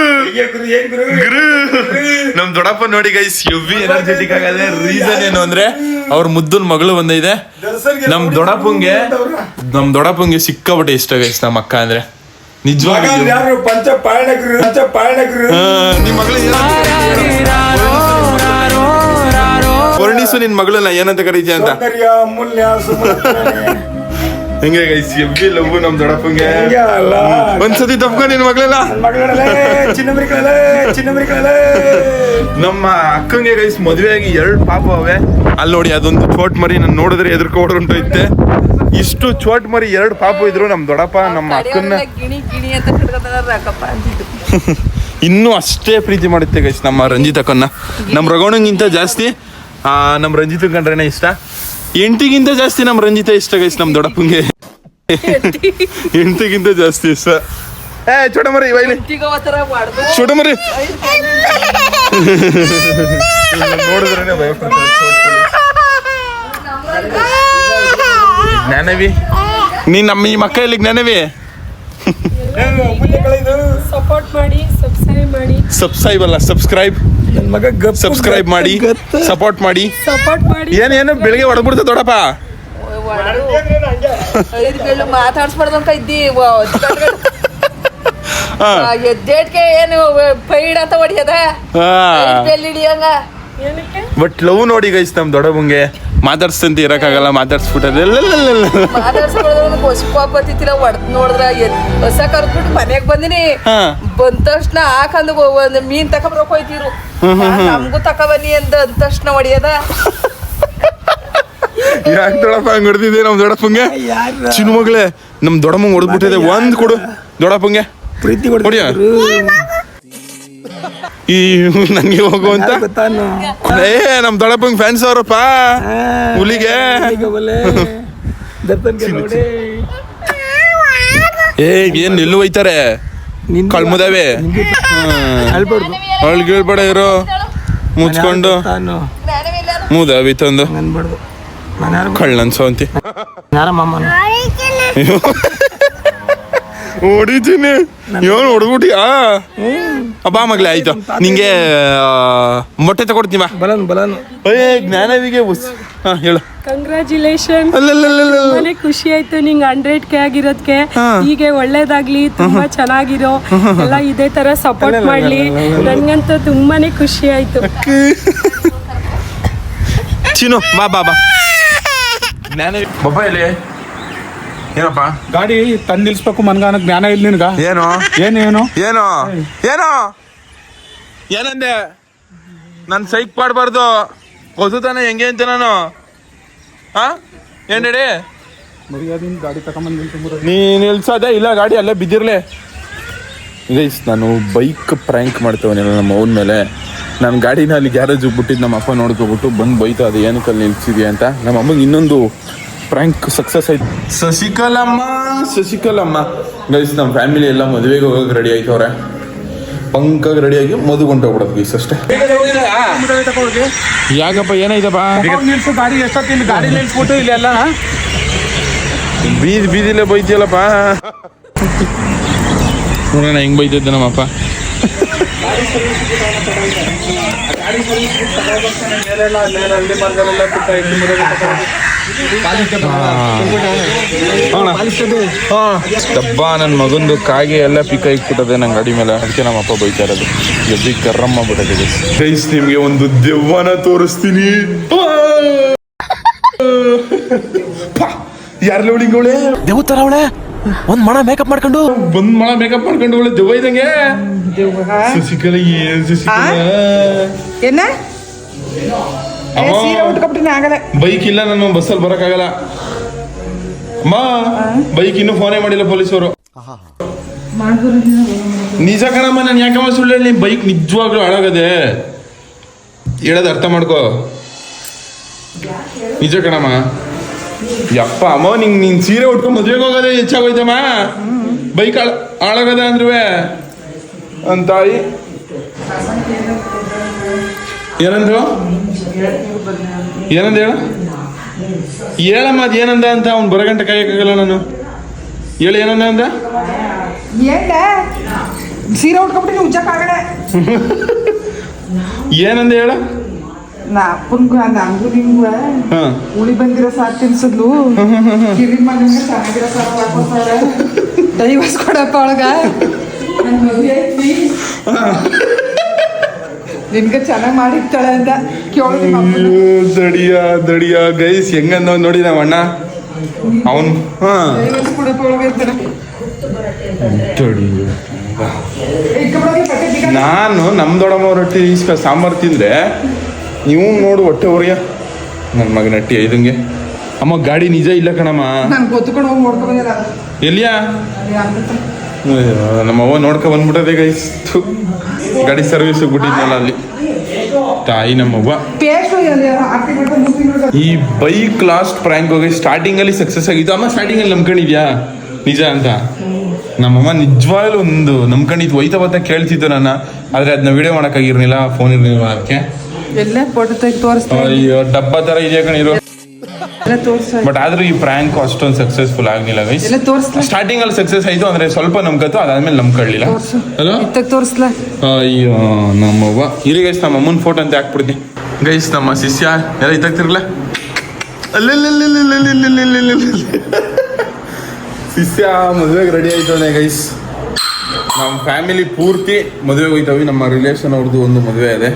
ಗುರು ನಮ್ ದೊಡ್ಡಪ್ಪ ನೋಡಿ ಗೈಸ್ ಎವ್ವಿ ಎನರ್ಜೆಟಿಕ್ ಆಗದೆ ರೀಸನ್ ಏನು ಅಂದ್ರೆ ಅವ್ರ ಮುದ್ದನ್ ಮಗಳು ಬಂದಿದೆ ನಮ್ ದೊಡ್ಡಪ್ಪಂಗೆ ನಮ್ ದೊಡ್ಡಪ್ಪಂಗೆ ಸಿಕ್ಕಾಪಟ್ಟೆ ಇಷ್ಟ ಗೈಸ್ ನಮ್ಮ ಅಕ್ಕ ಅಂದ್ರೆ. ನಿಜವಾಗಿ ಯಾರು? ಪಂಚ ಪಂಚ ನಿಮ್ಮ ಮಗಳು ವರ್ಣಿಸು ನಿನ್ ಮಗಳನ್ನ ಏನಂತ ಕರೀತೀಯ ಅಂತ. ಹೆಂಗೆ ಗೈಸ್ ಎಬ್ಬಿ ಲವ್ ನಮ್ ದೊಡ್ಡಪ್ಪಂಗೆ? ಹಿಂಗೆ ಅಲ್ಲ? ಒಂದ್ಸತಿ ತಪ್ಕೊ ನಿನ್ ಮಗಳೆಲ್ಲ ನಮ್ಮ ಅಕ್ಕಂಗೆ ಗೈಸ್ ಮದುವೆ ಆಗಿ ಎರಡು ಪಾಪ ಅವೆ. ಅಲ್ಲಿ ನೋಡಿ ಅದೊಂದು ಚೋಟ್ ಮರಿ ನಾನು ನೋಡಿದ್ರೆ ಎದುರ್ಕೊಂಡು ಹೊಂಟೋಯ್ತೆ ಇಷ್ಟು ಚೋಟ್ ಮರಿ ಎರಡು ಪಾಪ ಇದ್ರು ನಮ್ ದೊಡ್ಡಪ್ಪ ನಮ್ಮ ಅಕ್ಕನ್ನ. [LAUGHS] ಇನ್ನೂ ಅಷ್ಟೇ ಪ್ರೀತಿ ಮಾಡುತ್ತೆ ಗೈಸ್ ನಮ್ಮ ರಂಜಿತ್ ಅಕ್ಕನ್ನ. ನಮ್ಮ ರಗೋಣಂಗಿಂತ ಜಾಸ್ತಿ. ಆ, ನಮ್ಮ ರಂಜಿತ್ ಕಂಡ್ರೇನೆ ಇಷ್ಟ. ಎಂಟಿಗಿಂತ ಜಾಸ್ತಿ ನಮ್ಮ ರಂಜಿತ ಇಷ್ಟ ಗೈಸ್ ನಮ್ಮ ದೊಡ್ಡಪ್ಪಂಗೆ. ಎಂಟಿಗಿಂತ ಜಾಸ್ತಿ ಇಷ್ಟ. ಏ ಚೋಟ ಮರಿ ಬೈಲಿ ಚೋಟ ಮರಿ ನೋಡಿದ್ರೇನೆ ಭಯ ಪಡ್ತಾರೆ ಜ್ಞಾನವಿ ನೀನ್ ನಮ್ಮ ಈ ಮಕ್ಕ ಇಲ್ಲಿಗೆ ನೆನವಿ? ಸಪೋರ್ಟ್ ಮಾಡಿ ಸಬ್ಸ್ಕ್ರೈಬ್ ಮಾಡಿ. ಸಬ್ಸ್ಕ್ರೈಬ್ ಅಲ್ಲ ಸಬ್ಸ್ಕ್ರೈಬ್. ನನ್ ಮಗ ಗಪ್ ಸಬ್ಸ್ಕ್ರೈಬ್ ಮಾಡಿ ಸಪೋರ್ಟ್ ಮಾಡಿ. ಸಪೋರ್ಟ್ ಮಾಡಿ. ಏನೇನು ಬೆಳಿಗ್ಗೆ ಹೊಡೆದ್ಬಿಡ್ತ ದೊಡ್ಡಪ್ಪ. ಮಾತಾಡ್ಸ್ಬಾರ್ದು ಅಂತ ಇದ್ದಿ. ಹಾ. ಎದ್ದೇಟ್ಗೆ ಏನು ಪೈಡ್ ಅಂತ ಹೊಡಿಯದ? ಬೆಲ್ಲಿ ಹಿಡಿಯಂಗ? ಏನಕ್ಕೆ? ಬಟ್ ಲವ್ ನೋಡಿ ಗೈಸ್ ನಮ್ ದೊಡ್ಡವಂಗೆ ಮಾತಾಡ್ಸ್ತಂತ ಇರಕ್ಕಾಗಲ್ಲ ಬತ್ತಿತ್ತಿಲ್ಲ ಹೊಡ್ದ್ ನೋಡಿದ್ರ ಎದ್- ಹೊಸ ಕರ್ದ್ಬಿಟ್ಟು ಮನೆಗ್ ಬಂದಿನಿ. ಹಾ. ಬಂದ ತಕ್ಷಣ ಹಾಕಂದು ಒಂದ್ ಮೀನ್ ತಕೊಂಬರಕ್ ಹೋಯ್ತಿರು ನಮ್ಗೂ ತಕೊಬನ್ನಿ ಬನ್ನಿ ಅಂದ ತಕ್ಷಣ ಹೊಡಿಯದ. ಯಾಕೆ ದೊಡಪ್ಪ ಹಂಗೆ ಹೊಡೆದಿದೆ ನಮ್ ದೊಡಪ್ಪಂಗೆ ಚಿನ್ನು ಮಗಳೇ ನಮ್ ದೊಡಮ್ಮ ಹೊಡೆದ್ಬಿಟ್ಟಿದೆ ಒಂದ್ ಕೊಡು. ದೊಡಪ್ಪಂಗೆ ಪ್ರೀತಿ ಹೊಡಿಯ ಈ ನಂಗೆ ಹೋಗುವಂತ ಅಂತ? ಏ ನಮ್ಮ ದೊಡಪ್ಪಂಗೆ ಫ್ಯಾನ್ಸ್ ಅವರಪ್ಪ. ಹುಲಿಗೆ. ಏ ಏನ್ ನಿಲ್ಲು ಹೋಯ್ತಾರೆ? ನಿಂದು ಕಳ್ಮುದಾವೆ? ಹೇಳ್ಬೇಡ ಇರೋ. ಮುಚ್ಕೊಂಡು. ತಾನು ಮುದಾವಿ ತಂದು ಅನ್ಬಾರ್ದು ನಾನು ಯಾರು ಕಳ್ಳನ್ ಸೌಂತಿ ಯಾರ ಮಾಮನ [LAUGHS] ಹೊಡಿತೀನಿ ಏನು ಹೊಡ್ಬಿಟ್ಟಿಯಾ ಮಗ್ಲೆ ಆಯ್ತು. ನಿಂಗೆ ಮೊಟ್ಟೆ ತಗೊಡ್ತೀನಿ ಬಾ. ಬಲನ್ ಬಲನ್. ಏ ಜ್ಞಾನವಿಗೆ ಉಸ್ ಹಾ ಹೇಳು. ಕಂಗ್ರಾಚುಲೇಷನ್ ತುಂಬಾನೇ ಖುಷಿ ಆಯ್ತು ನಿಂಗೆ ಹಂಡ್ರೆಡ್ ಕೆ ಆಗಿರೋದಕ್ಕೆ ಹೀಗೆ ಒಳ್ಳೇದಾಗ್ಲಿ ತುಂಬಾ ಚೆನ್ನಾಗಿರೋ. ಎಲ್ಲ ಇದೇ ತರ ಸಪೋರ್ಟ್ ಮಾಡ್ಲಿ. ನನ್ಗಂತೂ ತುಂಬಾನೇ ಖುಷಿ ಆಯ್ತು. ಚಿನ್ನು ಬಾ ಬಾ ಬಾ. ಜ್ಞಾನವಿ ಬಬ್ಬ ಇಲ್ಲಿ ಏನಪ್ಪ? ಗಾಡಿ ತಂದ್ ನಿಲ್ಸ್ಬೇಕು ಮನ್ಗಾನ ಜ್ಞಾನ ಇಲ್ಲ ನಿನ್ಗ. ಏನು? ಏನೇನು ಏನು? ಏನು? ಏನಂದೆ? ನನ್ನ ಸೈಕ್ ಪಾಡ್ಬಾರ್ದು. ಹೊಸತಾನೆ ಹೆಂಗೆ ಅಂತ ನಾನು? ಹಾ ಏನ್ ಹೇಳಿ? ಮರ್ಯಾದಿಂದ ಗಾಡಿ ತಗೊಂಬಂದು ನೀ ನಿಲ್ಸೋದೆ ಇಲ್ಲ ಗಾಡಿ ಅಲ್ಲೇ ಬಿದ್ದಿರ್ಲೆ. ಗೈಸ್ ನಾನು ಬೈಕ್ ಪ್ರ್ಯಾಂಕ್ ಮಾಡ್ತೇವೆ ನಮ್ಮ ಅವನ ಮೇಲೆ. ನಾನು ಗಾಡಿನ ಅಲ್ಲಿ ಗ್ಯಾರೇಜ್ ಬಿಟ್ಟಿದ್ದು ನಮ್ಮ ಅಪ್ಪ ನೋಡ್ಕೊಬಿಟ್ಟು ಬಂದು ಬೈತಾ ಅದು ಏನಕ್ಕೆ ಅಲ್ಲಿ ನಿಲ್ಸಿದೆ ಅಂತ. ನಮ್ಮ ಅಮ್ಮಗೆ ಇನ್ನೊಂದು ಪ್ರ್ಯಾಂಕ್ ಸಕ್ಸಸ್ ಆಯ್ತು. ಶಶಿಕಲಮ್ಮ ಶಶಿಕಲಮ್ಮ. ಗೈಸ್ ನಮ್ಮ ಫ್ಯಾಮಿಲಿ ಎಲ್ಲ ಮದುವೆಗೆ ಹೋಗಕ್ಕೆ ರೆಡಿ ಆಯ್ತವ್ರೆ. ಪಂಕಾಗಿ ರೆಡಿಯಾಗಿ ಮದುವೆ ಹೊಂಟೋಗ್ಬಿಡೋದು ಗೈಸ್ ಅಷ್ಟೇ. ಯಾಕಪ್ಪ ಏನಾಯ್ತಪ್ಪ ನಿಲ್ಸು ಗಾಡಿ ಎಷ್ಟೊತ್ತಿಲ್ಲ ಗಾಡಿ ನಿಲ್ಸ್ಬಿಟ್ಟು ಇಲ್ಲೆಲ್ಲ ಬೀದಿ ಬೀದಿಲೇ ಬೈತಿಯಲ್ಲಪ್ಪ. [LAUGHS] ನೋಡೋಣ ಹೆಂಗ್ ಬೈತಿದ್ದೆ ನಮ್ಮಪ್ಪ ಡಬ್ಬ ನನ್ನ ಮಗಂದು ಕಾಗೆ ಎಲ್ಲ ಪಿಕ್ ಇಕ್ಬಿಟ್ಟದೆ ನನ್ನ ಗಾಡಿ ಮೇಲೆ. ಅದಕ್ಕೆ ನಮ್ಮಪ್ಪ ಬೈತಾ ಇರೋದು. ಎದ್ದಿ ಕರ್ರಮ್ಮ ಬಿಡೋದಿದೆ. ಫ್ರೆಂಡ್ಸ್ ನಿಮ್ಗೆ ಒಂದು ದೆವ್ವನ ತೋರಿಸ್ತೀನಿ. ಯಾರ್ಲ ಅವಳಿಂಗವಳೆ ದೇವತರ ಅವಳೆ? ಒಂದ್ ಮಣ ಮೇಕಪ್ ಮಾಡ್ಕೊಂಡು? ಒಂದ್ ಮಣ ಮೇಕಪ್ ಮಾಡ್ಕೊಂಡು ಒಳ್ಳೆ ದೆವ್ವ ಇದಂಗೆ ಶಶಿಕಲ ಏನ್ ಶಶಿಕಲ ಏನ? ಬೈಕ್ ಇಲ್ಲ ನಾನು ಬಸ್ಸಲ್ಲಿ ಬರಕ್ಕಾಗಲ್ಲ. ಅಮ್ಮ ಬೈಕ್ ಇನ್ನೂ ಫೋನೇ ಮಾಡಿಲ್ಲ ಪೊಲೀಸರು ನಿಜ ಕಣಮ್ಮ ನಾನು ಯಾಕಮ್ಮ ಸುಳ್ಳು ಹೇಳಿ ಬೈಕ್ ನಿಜವಾಗ್ಲೂ ಹಾಳಾಗದೆ. ಹೇಳೋದು ಅರ್ಥ ಮಾಡ್ಕೋ. ನಿಜ ಕಣಮ್ಮ. ಯಪ್ಪ ಅಮ್ಮ ನಿಂಗೆ ನಿನ್ ಸೀರೆ ಉಟ್ಕೊಂಡು ಮದ್ವೆಗೆ ಹೋಗೋದೇ ಹೆಚ್ಚಾಗೋಯ್ತಮ್ಮ. ಬೈಕ್ ಹಾಳ ಹಾಳಾಗದ ಅಂದ್ರುವೆ. ಅಂತಾಯಿ ಏನಂದ್ರು? ಏನಂದ ಹೇಳ? ಹೇಳಮ್ಮ ಅದು ಏನಂದ ಅಂತ ಅವ್ನು ಬರಗಂಟ ಕಾಯಕ್ಕಾಗಲ್ಲ ನಾನು. ಹೇಳು ಏನಂದ ಅಂದ? ಸೀರೆ ಉಟ್ಕೊಂಡ್ಬಿಟ್ಟು ಉಜ್ಜಕ್ ಆಗಲ್ಲ [LAUGHS] ಏನಂದ ಹೇಳ? ನಾ ಅಪ್ಪನ್ಗೂ ನಂಗೂ ನಿಮ್ಗ ಹಾ. ಉಳಿ ಬಂದಿರೋ ಸಾರ್ ತಿನ್ಸಿದ್ಲು. ಕಿರಿ ಮಗನಿಗೆ ಚೆನ್ನಾಗಿರೋ ಸಾರ್ ಹಾಕೋತಾರ ಡೈವರ್ಸ್ ಕೊಡಪ್ಪ ಒಳಗ ನನ್ ಮದ್ವೆ ಐತಿ. ನಿನ್ಗೆ ಚೆನ್ನಾಗಿ ಮಾಡಿರ್ತಾಳೆ ಅಂತ. ದಡಿಯ ದಡಿಯ ಗೈಸ್ ಹೆಂಗಂದ ನೋಡಿ ನಾವ್ ಅಣ್ಣ. ಅವನ್ ಹಾ. ನಾನು ನಮ್ಮ ದೊಡ್ಡಮ್ಮ ರೊಟ್ಟಿ ಇಸ್ಕ ಸಾಂಬಾರು ತಿಂದ್ರೆ ನೀವು ನೋಡು ಹೊಟ್ಟೆ ಹೊರಿಯ ನನ್ನ ಮಗನ ಅಟ್ಟಿ ಐದಂಗೆ. ಅಮ್ಮ ಗಾಡಿ ನಿಜ ಇಲ್ಲ ಕಣಮ್ಮ. ಎಲ್ಲಿಯಾ? ನಮ್ಮ ಅವ್ವ ನೋಡ್ಕೊ ಬಂದ್ಬಿಟ್ಟದೆ ಗೈಸ್ ಥು. ಗಾಡಿ ಸರ್ವಿಸ್ ಬಿಟ್ಟಿದ್ನಲ್ಲ ಅಲ್ಲಿ. ತಾಯಿ ನಮ್ಮವ್ವ ಈ ಬೈಕ್ ಲಾಸ್ಟ್ ಪ್ರ್ಯಾಂಕ್ ಹೋಗಿ ಸ್ಟಾರ್ಟಿಂಗ್ ಅಲ್ಲಿ ಸಕ್ಸಸ್ ಆಗಿತ್ತು. ಅಮ್ಮ ಸ್ಟಾರ್ಟಿಂಗ್ ಅಲ್ಲಿ ನಂಬ್ಕೊಂಡಿದ್ಯಾ? ನಿಜ ಅಂತ. ನಮ್ಮಮ್ಮ ನಿಜವಾಗ್ಲೂ ಒಂದು ನಂಬ್ಕೊಂಡಿದ್ದು ಒಯ್ತಾ ಬತ್ತಾ ಕೇಳ್ತಿತ್ತು ನನ್ನ. ಆದ್ರೆ ಅದನ್ನ ವಿಡಿಯೋ ಮಾಡಕ್ಕಾಗಿರ್ಲಿಲ್ಲ ಫೋನ್ ಇರ್ಲಿಲ್ಲ ಅದಕ್ಕೆ? ಎಲ್ಲ ಫೋಟೋ ತೆಗೆದು ತೋರಿಸ್ತಾ ಅಯ್ಯೋ ಡಬ್ಬ ತರ ಇರೋ ಎಲ್ಲ ಬಟ್ ಆದ್ರೂ ಈ ಪ್ರ್ಯಾಂಕ್ ಅಷ್ಟೊಂದು ಸಕ್ಸಸ್ಫುಲ್ ಆಗಲಿಲ್ಲ ಗೈಸ್ ಎಲ್ಲ ತೋರಿಸ್ಲಾ? ಸ್ಟಾರ್ಟಿಂಗ್ ಅಲ್ಲಿ ಸಕ್ಸಸ್ ಆಯ್ತು ಅಂದ್ರೆ ಸ್ವಲ್ಪ ನಂಬ್ಕತ್ತು ಅದಾದ್ಮೇಲೆ ನಂಬ್ಕೊಳ್ಳಿಲ್ಲ ಹಲೋ ಇತ್ತಕ್ಕೆ ತೋರಿಸ್ಲಾ? ಅಯ್ಯೋ ನಮ್ಮವ್ವ ಇಲ್ಲಿ ಗೈಸ್ ನಮ್ಮ ಅಮ್ಮನ ಫೋಟೋ ಅಂತ ಹಾಕ್ಬಿಡ್ತೀನಿ. ಗೈಸ್ ನಮ್ಮ ಶಿಷ್ಯ ಎಲ್ಲ ಇತ್ತಾಗ್ತಿರ್ಲ ಶಿಷ್ಯ ಮದುವೆಗೆ ರೆಡಿ ಆಯ್ತವನೆ ಗೈಸ್ ನಮ್ಮ ಫ್ಯಾಮಿಲಿ ಪೂರ್ತಿ ಮದುವೆಗೆ ಹೋಗ್ತಾವೆ ನಮ್ಮ ರಿಲೇಷನ್ ಅವ್ರದ್ದು ಒಂದು ಮದುವೆ ಇದೆ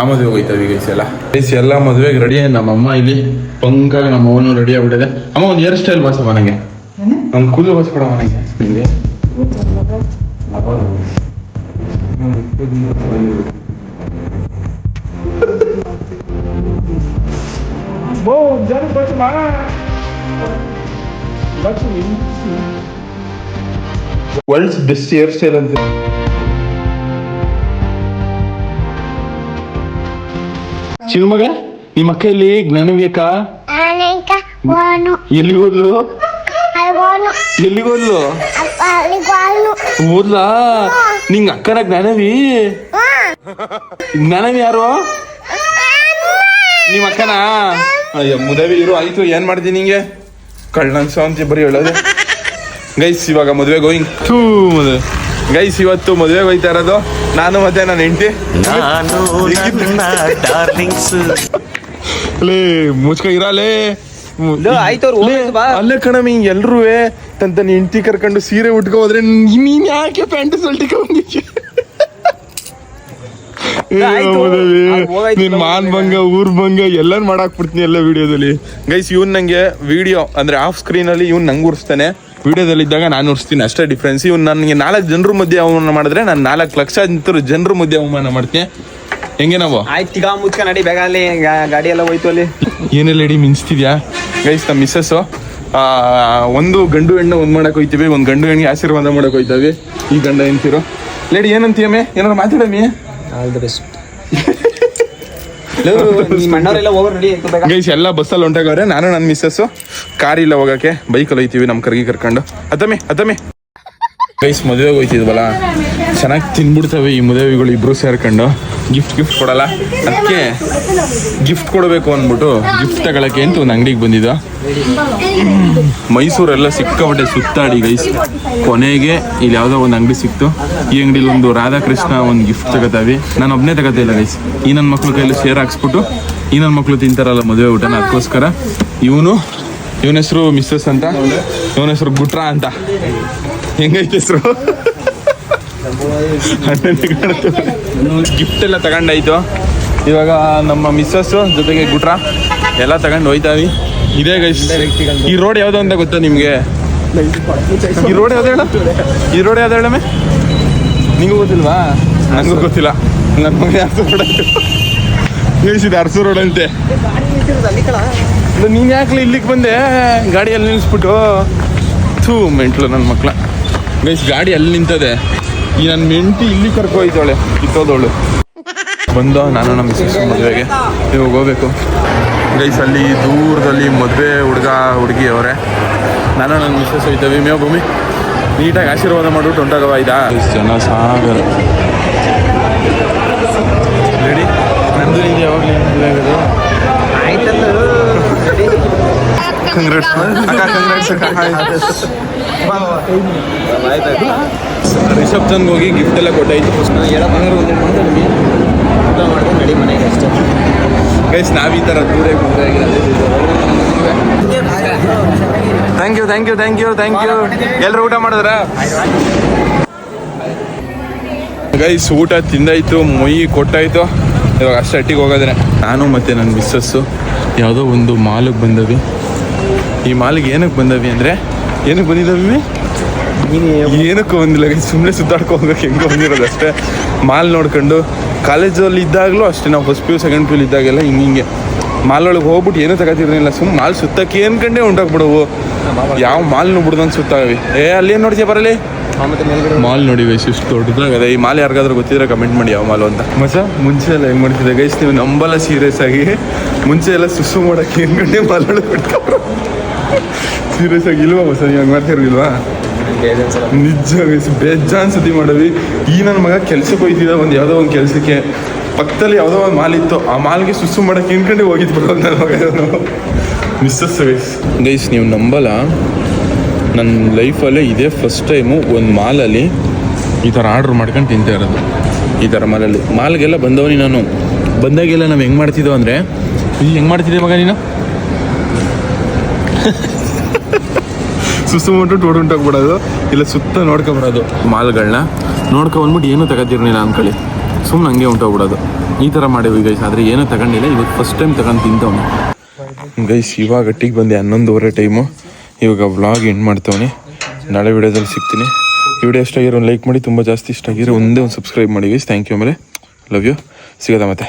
ಆ ಮದುವೆಗೆ ಹೋಗ್ತಾವೆ ಈಗ ಎಲ್ಲ ಗೈಸ್ ಎಲ್ಲ ಮದುವೆಗೆ ರೆಡಿ ನಮ್ಮ ಅಮ್ಮ ಇಲ್ಲಿ ಪಂಕಾಗಿ ನಮ್ಮ ಅವನು ರೆಡಿ ಆಗ್ಬಿಟ್ಟಿದೆ. ಅಮ್ಮ ಒಂದು ಹೇರ್ ಸ್ಟೈಲ್ ಬಾಸಮ್ಮ ನನಗೆ. ನಮ್ಮ ಕೂದಲು ಬಾಸ್ಕೊಡಮ್ಮ ನನಗೆ. ನಿಮಗೆ ವರ್ಲ್ಡ್ಸ್ ಬೆಸ್ಟ್ ಹೇರ್ ಸ್ಟೈಲ್ ಅಂತ. ಚಿನ್ಮಗ ನಿಮ್ಮ ಅಕ್ಕ ಇಲ್ಲಿ ಜ್ಞಾನವಿಯಕ್ಕ algono, ಎಲ್ಲಿಗೆ ಹೋದ್ಲು aliguano, ಹೋದ್ಲಾ ನಿಂಗ ಅಕ್ಕನ ಜ್ಞಾನವಿ? ಜ್ಞಾನವಿ ಯಾರು? ನಿಮ್ಮ ಅಕ್ಕನ? ಅಯ್ಯ ಮುದವಿ ಇರು ಆಯ್ತು ಏನ್ ಮಾಡ್ತೀನಿ ನಿಂಗೆ? ಕಳ್ಳನ್ ಅಂತ ಬರೀ ಹೇಳೋದು. ಗೈಸ್ ಇವಾಗ ಮದುವೆಗೆ ಗೋಯಿಂಗ್ ಥೂ ಮದುವೆ. ಗೈಸ್ ಇವತ್ತು ಮದುವೆಗೆ ಹೋಯ್ತಾ ಇರೋದು. ನಾನು ಮತ್ತೆ ನನ್ನ ಹೆಂಡತಿ. ನಾನು ನನ್ನ ಡಾರ್ಲಿಂಗ್ಸ್ ಲೇ ಮುಚ್ಕ ಇರಲೇ ಅಲ್ಲೇ ಕಣಮಿ ಎಲ್ರೂ ತನ್ ತನ್ನ ಹೆಂಡತಿ ಕರ್ಕೊಂಡು ಸೀರೆ ಉಟ್ಕೊ ಹೋದ್ರೆ ನೀನ್ ಯಾಕೆ ಪ್ಯಾಂಟ್ ಸಲ್ಟಿಕ ನೀನ್ ಮಾನ್ ಭಂಗ ಊರ್ ಭಂಗ ಎಲ್ಲಾರು ಮಾಡಾಕ್ಬಿಡ್ತೀನಿ ಎಲ್ಲ ವಿಡಿಯೋದಲ್ಲಿ ಗೈಸ್ ಇವನ್ ನಂಗೆ ವಿಡಿಯೋ ಅಂದ್ರೆ ಆಫ್ ಸ್ಕ್ರೀನ್ ಅಲ್ಲಿ ಇವ್ನ್ ನಂಗೆ ಉರ್ಸ್ತಾನೆ. ವಿಡಿಯೋದಲ್ಲಿ ಇದ್ದಾಗ ನಾನು ಉರ್ಸ್ತೀನಿ. ಅಷ್ಟೇ ಡಿಫ್ರೆನ್ಸ್ ಇವ್ನು ನನಗೆ ನಾಲ್ಕು ಜನರ ಮಧ್ಯೆ ಅವಮಾನ ಮಾಡಿದ್ರೆ ನಾನು ನಾಲ್ಕು ಲಕ್ಷ ಜನರ ಮಧ್ಯೆ ಅವಮಾನ ಮಾಡ್ತೀನಿ. ಹೆಂಗೆ ನಾವು? ಆಯ್ತು ಈಗ ಮುಚ್ಕ ನಡಿ ಬೇಗ ಅಲ್ಲಿ ಗಾಡಿ ಎಲ್ಲ ಹೋಯ್ತು ಅಲ್ಲಿ. ಏನೆಲ್ಲ ಲೇಡಿ ಮಿಂಚ್ತಿದ್ಯಾ? ಗೈಸ್ ನಮ್ಮ ಮಿಸ್ಸಸ್ಸು ಒಂದು ಗಂಡು ಹೆಣ್ಣು ಒಂದು ಮಾಡಕ್ ಹೋಯ್ತೀವಿ ಒಂದು ಗಂಡು ಹೆಣ್ಣಿಗೆ ಆಶೀರ್ವಾದ ಮಾಡಕ್ ಹೋಯ್ತಾವಿ. ಈ ಗಂಡ ಎಂತಿರೋ ಲೇಡಿ ಏನಂತೀಯಮ್ಮೆ ಏನಾರು ಮಾತಾಡಮ್ಮಿ ಆಲ್ ದ ಬೆಸ್ಟ್ [LAUGHS] ನಿಮ್ಮ ಅಣ್ಣವರೆಲ್ಲ ಹೋಗೋರು ನಡಿ ಆಯ್ತು ಬೇಗ ಗೈಸ್, ಎಲ್ಲ ಬಸ್ಸಲ್ಲಿ ಹೊಂಟಾಗವ್ರೆ ನಾನು, ನನ್ನ ಮಿಸ್ಸಸ್ಸು ಕಾರ್ ಇಲ್ಲ ಹೋಗಕ್ಕೆ. ಬೈಕಲ್ಲಿ ಹೋಯ್ತೀವಿ ನಮ್ಮ ಕರ್ಗಿ ಕರ್ಕೊಂಡು. ಅದಮಿ ಅತಮ್ಮಿ ಗೈಸ್, ಮದುವೆಗೆ ಹೋಯ್ತಿದ್ವಲ್ಲ? ಚೆನ್ನಾಗಿ ತಿನ್ಬಿಡ್ತವೆ ಈ ಮದುವೆಗಳು ಇಬ್ರು ಸೇರ್ಕೊಂಡು. ಗಿಫ್ಟ್ ಗಿಫ್ಟ್ ಕೊಡಲ್ಲ? ಅದಕ್ಕೆ ಗಿಫ್ಟ್ ಕೊಡಬೇಕು ಅಂದ್ಬಿಟ್ಟು ಗಿಫ್ಟ್ ತಗೊಳಕ್ಕೆ ಅಂತ ಒಂದು ಅಂಗಡಿಗೆ ಬಂದಿದ್ದ ಮೈಸೂರೆಲ್ಲ ಸಿಕ್ಕಾಪಟ್ಟೆ ಸುತ್ತಾಡಿ ಗೈಸ್. ಕೊನೆಗೆ ಇಲ್ಲಿ ಯಾವುದೋ ಒಂದು ಅಂಗಡಿ ಸಿಕ್ತು. ಈ ಅಂಗಡಿಲಿ ಒಂದು ರಾಧಾಕೃಷ್ಣ ಒಂದು ಗಿಫ್ಟ್ ತಗೋತಾವಿ. ನಾನು ಒಬ್ಬನೇ ಇಲ್ಲ ಗೈಸ್. ಈ ನನ್ನ ಮಕ್ಳು ಕೈಯಲ್ಲಿ ಶೇರ್ ಹಾಕ್ಸ್ಬಿಟ್ಟು ಈ ನನ್ನ ಮಕ್ಳು ತಿಂತಾರಲ್ಲ ಮದುವೆ ಊಟನ, ಅದಕ್ಕೋಸ್ಕರ. ಇವನು, ಇವನ ಹೆಸರು ಮಿಸ್ಸಸ್ ಅಂತ, ಇವನ ಹೆಸರು ಗುಟ್ರಾ ಅಂತ. ಹೆಂಗೈತೆ ಹೆಸರು? ಗಿಫ್ಟ್ ಎಲ್ಲ ತಗೊಂಡಾಯ್ತು. ಇವಾಗ ನಮ್ಮ ಮಿಸ್ಸಸ್ ಜೊತೆಗೆ ಗುಟ್ರಾ ಎಲ್ಲ ತಗೊಂಡು ಹೋಯ್ತಾವಿ. ಇದೇ ಗೈಸ್ ಈ ರೋಡ್ ಯಾವ್ದು ಅಂತ ಗೊತ್ತಾ ನಿಮ್ಗೆ? ಈ ರೋಡ್ ಯಾವ್ದು ಹೇಳ? ಈ ರೋಡ್ ಯಾವ್ದು ಹೇಳಮೆ ನಿಂಗೂ ಗೊತ್ತಿಲ್ವಾ? ನಂಗು ಗೊತ್ತಿಲ್ಲ. ನನ್ನ ಮಗ ಅರ್ಸು ರೋಡ್ ನಿಲ್ಸಿದೆ ಅರ್ಸು ರೋಡ್ ಅಂತೆ. ನೀನ್ ಯಾಕ್ಲಿ ಇಲ್ಲಿಗೆ ಬಂದೆ? ಗಾಡಿಯಲ್ಲಿ ನಿಲ್ಲಿಸ್ಬಿಟ್ಟು ಥೂ ಮೆಂಟ್ಲು ನನ್ನ ಮಕ್ಳ. ಗೈಸ್, ಗಾಡಿ ಅಲ್ಲಿ ನಿಂತದೆ. ಈ ನನ್ನ ಮೆಂಟಿ ಇಲ್ಲಿ ಕರ್ಕೊಯ್ತಾಳೆ, ಕಿತ್ತೋದವಳು. ಬಂದ ನಾನು ನಮ್ಮ ಮಿಸ್ಸಸ್ ಮದುವೆಗೆ. ಇವಾಗ ಹೋಗ್ಬೇಕು. ಗೈಸ್, ಅಲ್ಲಿ ದೂರದಲ್ಲಿ ಮದುವೆ ಹುಡುಗ ಹುಡುಗಿ ಅವರೇ ನಾನು ನನ್ನ ಮಿಸ್ಸಸ್ ಹೋಯ್ತೇವೆ. ಮೇವು ಭೂಮಿ, ನೀಟಾಗಿ ಆಶೀರ್ವಾದ ಮಾಡ್ಬಿಟ್ಟು ಹೊಂಟಾಗವ ಇದಾ. ಜನ ಸಾಗರ ರೆಡಿ ನಂದು ಯಾವಾಗಲೇ ಮದುವೆ ಆಗೋದು ಆಯ್ತಲ್ಲ ಕಂಗ್ರಾಟ್ಸ್ ಅಕ್ಕ ಕಂಗ್ರಾಟ್ಸ್ ಅಕ್ಕ ರಿಸೆಪ್ಷನ್ ಹೋಗಿ ಗಿಫ್ಟ್ ಎಲ್ಲ ಕೊಟ್ಟಾಯ್ತು ನಡಿ ಮನೆಗೆ ಅಷ್ಟೇ ಗೈಸ್ ನಾವು ಈ ತರ ದೂರ thank you thank you thank you thank you ಎಲ್ಲರೂ ಊಟ ಮಾಡಿದ್ರ? ಗೈಸ್ ಊಟ ತಿಂದಾಯ್ತು ಮೊಯಿ ಕೊಟ್ಟಾಯ್ತು. ಇವಾಗ ಅಷ್ಟು ಅಟ್ಟಿಗೆ ಹೋಗೋದೇನೆ ನಾನು ಮತ್ತೆ ನನ್ನ ಮಿಸ್ಸಸ್ಸು ಯಾವುದೋ ಒಂದು ಮಾಲಿಗೆ ಬಂದವಿ. ಈ ಮಾಲಿಗೆ ಏನಕ್ಕೆ ಬಂದವಿ ಅಂದರೆ? ಏನಕ್ಕೆ ಬಂದಿದ್ದಾವೆ ಏನಕ್ಕೂ ಬಂದಿಲ್ಲ. ಸುಮ್ಮನೆ ಸುತ್ತಾಡ್ಕೊ ಹೋಗೋಕೆ ಹೆಂಗೆ ಬಂದಿರೋದು ಅಷ್ಟೇ. ಮಾಲ್ ನೋಡ್ಕೊಂಡು ಕಾಲೇಜಲ್ಲಿ ಇದ್ದಾಗಲೂ ಅಷ್ಟೇ, ನಾವು first P U second P U ಇದ್ದಾಗೆಲ್ಲ ಹಿಂಗೆ ಹಿಂಗೆ. ಮಾಲ್ ಒಳಗೆ ಹೋಗ್ಬಿಟ್ಟು ಏನೂ ತಗೋತಿರ್ಲಿಲ್ಲ ಸುಮ್ಮನೆ ಮಾಲ್ ಸುತ್ತಕ್ಕೆ ಏನ್ಕಂಡೇ ಉಂಟಾಗ್ಬಿಡವು. ಯಾವ ಮಾಲ್ ಬಿಡ್ದಂಗೆ ಸುತ್ತಾವಿ ಏ ಏನು ನೋಡ್ತೀಯ ಬರಲಿ ಮಾಲ್ ನೋಡಿ ಗೈಸ್ ಇಷ್ಟು ದೊಡ್ಡದಾಗದೆ. ಈ ಮಾಲ್ ಯಾರಿಗಾದ್ರೂ ಗೊತ್ತಿದ್ರೆ ಕಮೆಂಟ್ ಮಾಡಿ ಯಾವ ಮಾಲ್ ಅಂತ. ಮಸ ಮುಂಚೆ ಎಲ್ಲ ಹೆಂಗೆ ಮಾಡ್ತಿದ್ದೆ ಗೈಸ್ ನೀವು ನಂಬಲ್ಲ ಸೀರಿಯಸ್ ಆಗಿ. ಮುಂಚೆ ಎಲ್ಲ ಸುಸು ಮಾಡಕ್ಕೆ ಏನು ಗಂಟೆ ಮಾಲ್ ಸೀರಿಯಸ್ ಆಗಿ ಇಲ್ವಾ ನೀವು ಹಂಗೆ ಮಾಡ್ತಿರ್ಲಿಲ್ವಾ ನಿಜ ಬೇಜಾನ್ ಸತಿ ಮಾಡವಿ. ಈ ನನ್ನ ಮಗ ಕೆಲ್ಸಕ್ಕೆ ಹೋಯ್ತಿದ್ದ, ಒಂದು ಯಾವುದೋ ಒಂದು ಕೆಲಸಕ್ಕೆ. ಪಕ್ಕದಲ್ಲಿ ಯಾವುದೋ ಒಂದು ಮಾಲ್ ಇತ್ತು. ಆ ಮಾಲ್ಗೆ ಸುಸ್ಸು ಮಾಡಕ್ಕೆ ಹಿಂದ್ಕಂಡು ಹೋಗಿದ್ದು ಬರೋ ನನ್ನ ಮಗ ಮಿಸ್ಸಸ್ ಸರ್ವಿಸ್ ಗೈಸ್, ನೀವು ನಂಬಲ್ಲ. ನನ್ನ ಲೈಫಲ್ಲೇ ಇದೇ ಫಸ್ಟ್ ಟೈಮು ಒಂದು ಮಾಲಲ್ಲಿ ಈ ಥರ ಆರ್ಡ್ರ್ ಮಾಡ್ಕೊಂಡು ತಿಂತಾ ಇರೋದು. ಈ ಥರ ಮಾಲಲ್ಲಿ. ಮಾಲ್ಗೆಲ್ಲ ಬಂದವನಿ ನಾನು. ಬಂದಾಗೆಲ್ಲ ನಾವು ಹೆಂಗೆ ಮಾಡ್ತಿದ್ದೋ ಅಂದರೆ, ಇಲ್ಲಿ ಹೆಂಗೆ ಮಾಡ್ತಿದ್ದೆ ಮಗ ನೀನು? ಸುಸು ಮಾಡ್ಬಿಟ್ಟು ಹೊಡ್ಬಿಡೋದು ಇಲ್ಲ ಸುತ್ತ ನೋಡ್ಕೊಬಿಡೋದು ಮಾಲ್ಗಳನ್ನ ನೋಡ್ಕೊಂಬಂದ್ಬಿಟ್ಟು ಏನೂ ತಗೋತಿರ್ಲಿಲ್ಲ ಅಂದ್ಕೊಳ್ಳಿ. ಸುಮ್ಮನೆ ಹಂಗೆ ಹೊಂಟೋಗ್ಬಿಡೋದು ಈ ಥರ ಮಾಡೇವಿ ಗೈಸ್ ಆದರೆ ಏನೂ ತಗೊಂಡಿಲ್ಲ. ಇವತ್ತು ಫಸ್ಟ್ ಟೈಮ್ ತಗೊಂಡು ತಿಂತವನು. ಗೈಸ್ ಇವಾಗ ಗಟ್ಟಿಗೆ ಬಂದೆ ಹನ್ನೊಂದುವರೆ ಟೈಮು ಇವಾಗ ವ್ಲಾಗ್ ಎಂಡ್ ಮಾಡ್ತವನಿ. ನಾಳೆ ವಿಡಿಯೋದಲ್ಲಿ ಸಿಗ್ತೀನಿ. ವಿಡಿಯೋ ಇಷ್ಟ ಆಗಿರೋ ಲೈಕ್ ಮಾಡಿ, ತುಂಬ ಜಾಸ್ತಿ ಇಷ್ಟ ಆಗಿರೋ ಒಂದೇ ಒಂದು ಸಬ್ಸ್ಕ್ರೈಬ್ ಮಾಡಿ ಗೈಸ್ ಥ್ಯಾಂಕ್ ಯು ಆಮೇಲೆ. ಲವ್ ಯು ಸಿಗೋದ ಮತ್ತೆ?